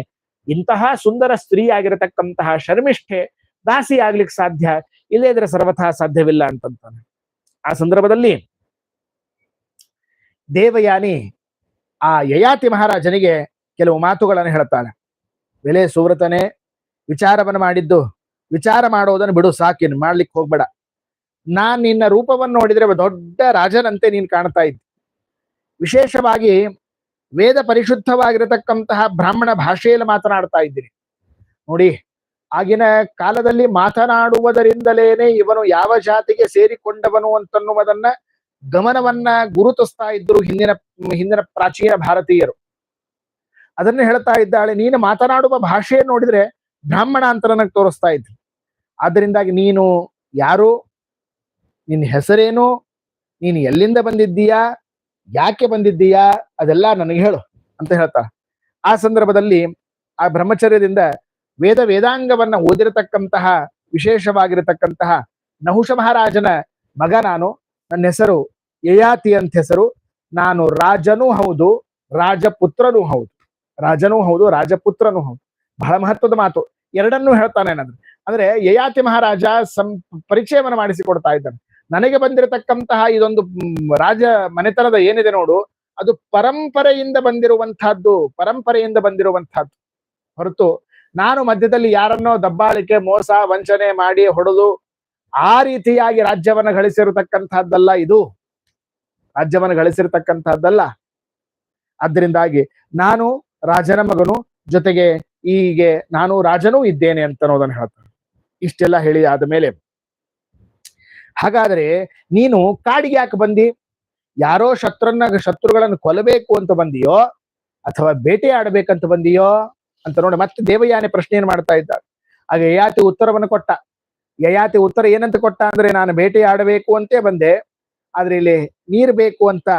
ಇಂತಹ ಸುಂದರ ಸ್ತ್ರೀ ಆಗಿರತಕ್ಕಂತಹ ಶರ್ಮಿಷ್ಠೆ ದಾಸಿ ಆಗ್ಲಿಕ್ಕೆ ಸಾಧ್ಯ, ಇಲ್ಲೇ ಇದ್ರೆ ಸರ್ವಥಾ ಸಾಧ್ಯವಿಲ್ಲ ಅಂತಂತಾನೆ. ಆ ಸಂದರ್ಭದಲ್ಲಿ ದೇವಯಾನಿ ಆ ಯಯಾತಿ ಮಹಾರಾಜನಿಗೆ ಕೆಲವು ಮಾತುಗಳನ್ನು ಹೇಳ್ತಾಳೆ ಬೆಲೆ ಸುವ್ರತನೇ, ವಿಚಾರವನ್ನು ಮಾಡಿದ್ದು, ವಿಚಾರ ಮಾಡೋದನ್ನು ಬಿಡು ಸಾಕಿನ್ ಮಾಡ್ಲಿಕ್ಕೆ ಹೋಗ್ಬೇಡ. ನಾನ್ ನಿನ್ನ ರೂಪವನ್ನು ನೋಡಿದ್ರೆ ದೊಡ್ಡ ರಾಜನಂತೆ ನೀನ್ ಕಾಣ್ತಾ ಇದ್ದಿ. ವಿಶೇಷವಾಗಿ ವೇದ ಪರಿಶುದ್ಧವಾಗಿರತಕ್ಕಂತಹ ಬ್ರಾಹ್ಮಣ ಭಾಷೆಯಲ್ಲಿ ಮಾತನಾಡ್ತಾ ಇದ್ದೀನಿ. ನೋಡಿ, ಆಗಿನ ಕಾಲದಲ್ಲಿ ಮಾತನಾಡುವುದರಿಂದಲೇನೆ ಇವನು ಯಾವ ಜಾತಿಗೆ ಸೇರಿಕೊಂಡವನು ಅಂತನ್ನುವುದನ್ನ ಗಮನವನ್ನ ಗುರುತಿಸ್ತಾ ಇದ್ರು ಹಿಂದಿನ ಹಿಂದಿನ ಪ್ರಾಚೀನ ಭಾರತೀಯರು. ಅದನ್ನ ಹೇಳ್ತಾ ಇದ್ದಾಳೆ, ನೀನು ಮಾತನಾಡುವ ಭಾಷೆ ನೋಡಿದ್ರೆ ಬ್ರಾಹ್ಮಣ ಅಂತ ನನಗೆ ತೋರಿಸ್ತಾ ಇದ್ರು ಆದ್ದರಿಂದಾಗಿ ನೀನು ಯಾರು? ನಿನ್ನ ಹೆಸರೇನು? ನೀನು ಎಲ್ಲಿಂದ ಬಂದಿದ್ದೀಯಾ? ಯಾಕೆ ಬಂದಿದ್ದೀಯಾ? ಅದೆಲ್ಲ ನನಗೆ ಹೇಳು ಅಂತ ಹೇಳ್ತಾ ಆ ಸಂದರ್ಭದಲ್ಲಿ ಆ ಬ್ರಹ್ಮಚರ್ಯದಿಂದ ವೇದ ವೇದಾಂಗವನ್ನ ಓದಿರತಕ್ಕಂತಹ, ವಿಶೇಷವಾಗಿರತಕ್ಕಂತಹ ನಹುಷ ಮಹಾರಾಜನ ಮಗ ನಾನು. ನನ್ನ ಹೆಸರು ಯಯಾತಿ ಅಂತ ಹೆಸರು. ನಾನು ರಾಜನೂ ಹೌದು, ರಾಜಪುತ್ರನೂ ಹೌದು. ರಾಜನೂ ಹೌದು, ರಾಜಪುತ್ರನೂ ಹೌದು. ಬಹಳ ಮಹತ್ವದ ಮಾತು. ಎರಡನ್ನೂ ಹೇಳ್ತಾನೆ ನಾನು ಅಂದ್ರೆ ಯಯಾತಿ ಮಹಾರಾಜ ಸಂ ಪರಿಚಯವನ್ನ ಮಾಡಿಸಿಕೊಡ್ತಾ ಇದ್ದಾನೆ. ನನಗೆ ಬಂದಿರತಕ್ಕಂತಹ ಇದೊಂದು ರಾಜ ಮನೆತನದ ಏನಿದೆ ನೋಡು, ಅದು ಪರಂಪರೆಯಿಂದ ಬಂದಿರುವಂತಹದ್ದು ಪರಂಪರೆಯಿಂದ ಬಂದಿರುವಂತಹದ್ದು ಹೊರತು ನಾನು ಮಧ್ಯದಲ್ಲಿ ಯಾರನ್ನೋ ದಬ್ಬಾಳಿಕೆ, ಮೋಸ, ವಂಚನೆ ಮಾಡಿ ಹೊಡೆದು ಆ ರೀತಿಯಾಗಿ ರಾಜ್ಯವನ್ನ ಗಳಿಸಿರತಕ್ಕಂತಹದ್ದಲ್ಲ ಇದು. ರಾಜ್ಯವನ್ನ ಗಳಿಸಿರತಕ್ಕಂತಹದ್ದಲ್ಲ ಆದ್ರಿಂದಾಗಿ ನಾನು ರಾಜನ ಮಗನು, ಜೊತೆಗೆ ಹೀಗೆ ನಾನು ರಾಜನೂ ಇದ್ದೇನೆ ಅಂತ ಅನ್ನೋದನ್ನ ಹೇಳ್ತಾರೆ ಇಷ್ಟೆಲ್ಲ ಹೇಳಿ ಆದ ಮೇಲೆ ಹಾಗಾದ್ರೆ ನೀನು ಕಾಡಿಗೆ ಯಾಕೆ ಬಂದಿ? ಯಾರೋ ಶತ್ರುನ್ನ, ಶತ್ರುಗಳನ್ನು ಕೊಲ್ಲಬೇಕು ಅಂತ ಬಂದಿಯೋ, ಅಥವಾ ಬೇಟೆ ಆಡಬೇಕಂತ ಬಂದಿಯೋ ಅಂತ ನೋಡಿ ಮತ್ತೆ ದೇವಯಾನೆ ಪ್ರಶ್ನೆಯನ್ನು ಮಾಡ್ತಾ ಇದ್ದ ಆಗ ಯಯಾತಿ ಉತ್ತರವನ್ನು ಕೊಟ್ಟ. ಯಯಾತಿ ಉತ್ತರ ಏನಂತ ಕೊಟ್ಟ ಅಂದ್ರೆ, ನಾನು ಬೇಟೆ ಆಡಬೇಕು ಅಂತೇ ಬಂದೆ, ಆದ್ರೆ ಇಲ್ಲಿ ನೀರ್ ಬೇಕು ಅಂತ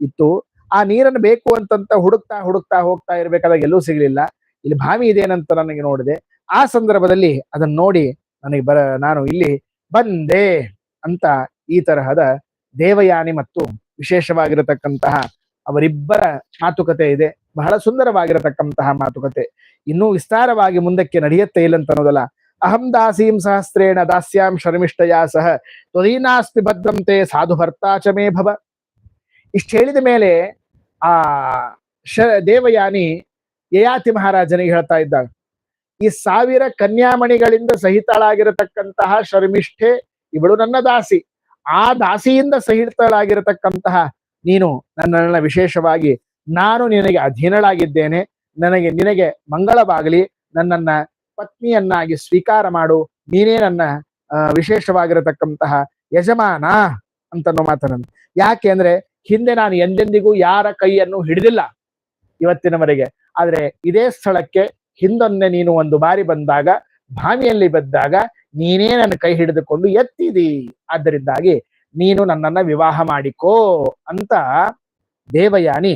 ಇತ್ತು. ಆ ನೀರನ್ನು ಬೇಕು ಅಂತಂತ ಹುಡುಕ್ತಾ ಹುಡುಕ್ತಾ ಹೋಗ್ತಾ ಇರ್ಬೇಕಾದಾಗ ಎಲ್ಲೂ ಸಿಗ್ಲಿಲ್ಲ. ಇಲ್ಲಿ ಬಾವಿ ಇದೇನಂತ ನನಗೆ ನೋಡಿದೆ. ಆ ಸಂದರ್ಭದಲ್ಲಿ ಅದನ್ನ ನೋಡಿ ನನಗೆ ಬರ, ನಾನು ಇಲ್ಲಿ ಬಂದೆ. ಅಂತ ಈ ತರಹದ ದೇವಯಾನಿ ಮತ್ತು ವಿಶೇಷವಾಗಿರತಕ್ಕಂತಹ ಅವರಿಬ್ಬರ ಮಾತುಕತೆ ಇದೆ. ಬಹಳ ಸುಂದರವಾಗಿರತಕ್ಕಂತಹ ಮಾತುಕತೆ. ಇನ್ನೂ ವಿಸ್ತಾರವಾಗಿ ಮುಂದಕ್ಕೆ ನಡೆಯುತ್ತೆ ಇಲ್ಲ ಅಂತ ಅನ್ನೋದಲ್ಲ. ಅಹಂ ದಾಸೀಂ ಸಹಸ್ರೇಣ ದಾಸ್ಯಾಂ ಶರ್ಮಿಷ್ಠಯ ಸಹ ತ್ವದೀನಾಸ್ತಿ ಭದ್ರಂತೆ ಸಾಧು ಭರ್ತಾಚಮೇ ಭವ. ಇಷ್ಟು ಹೇಳಿದ ಮೇಲೆ ಆ ಶ ದೇವಯಾನಿ ಯಯಾತಿ ಮಹಾರಾಜನಿಗೆ ಹೇಳ್ತಾ ಇದ್ದಾಳೆ. ಈ ಸಾವಿರ ಕನ್ಯಾಮಣಿಗಳಿಂದ ಸಹಿತಳಾಗಿರತಕ್ಕಂತಹ ಶರ್ಮಿಷ್ಠೆ ಇವಳು ನನ್ನ ದಾಸಿ. ಆ ದಾಸಿಯಿಂದ ಸಹಿತಳಾಗಿರತಕ್ಕಂತಹ ನೀನು ನನ್ನನ್ನ ವಿಶೇಷವಾಗಿ ನಾನು ನಿನಗೆ ಅಧೀನಳಾಗಿದ್ದೇನೆ. ನನಗೆ ನಿನಗೆ ಮಂಗಳವಾಗಲಿ. ನನ್ನನ್ನ ಪತ್ನಿಯನ್ನಾಗಿ ಸ್ವೀಕಾರ ಮಾಡು. ನೀನೇ ನನ್ನ ವಿಶೇಷವಾಗಿರತಕ್ಕಂತಹ ಯಜಮಾನ ಅಂತ ಮಾತನ್ನ ಯಾಕೆ ಅಂದ್ರೆ ಹಿಂದೆ ನಾನು ಎಂದೆಂದಿಗೂ ಯಾರ ಕೈಯನ್ನು ಹಿಡಿದಿಲ್ಲ ಇವತ್ತಿನವರೆಗೆ. ಆದ್ರೆ ಇದೇ ಸ್ಥಳಕ್ಕೆ ಹಿಂದೊಂದೆ ನೀನು ಒಂದು ಬಾರಿ ಬಂದಾಗ, ಭಾವಿಯಲ್ಲಿ ಬಿದ್ದಾಗ ನೀನೇ ನನ್ನ ಕೈ ಹಿಡಿದುಕೊಂಡು ಎತ್ತಿದಿ. ಆದ್ದರಿಂದಾಗಿ ನೀನು ನನ್ನನ್ನ ವಿವಾಹ ಮಾಡಿಕೋ ಅಂತ ದೇವಯಾನಿ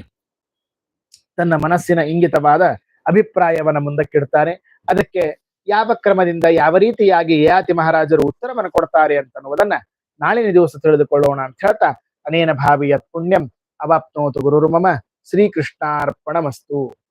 ತನ್ನ ಮನಸ್ಸಿನ ಇಂಗಿತವಾದ ಅಭಿಪ್ರಾಯವನ್ನ ಮುಂದಕ್ಕಿಡ್ತಾನೆ. ಅದಕ್ಕೆ ಯಾವ ಕ್ರಮದಿಂದ ಯಾವ ರೀತಿಯಾಗಿ ಯಯಾತಿ ಮಹಾರಾಜರು ಉತ್ತರವನ್ನು ಕೊಡ್ತಾರೆ ಅಂತ ಅನ್ನುವುದನ್ನ ನಾಳಿನ ದಿವಸ ತಿಳಿದುಕೊಳ್ಳೋಣ ಅಂತ ಹೇಳ್ತಾ, ಅನೇನ ಭಾವಿಯ ಪುಣ್ಯಂ ಅವಾಪ್ನೋತು ಗುರುರು ಮಮ ಶ್ರೀಕೃಷ್ಣಾರ್ಪಣಮಸ್ತು.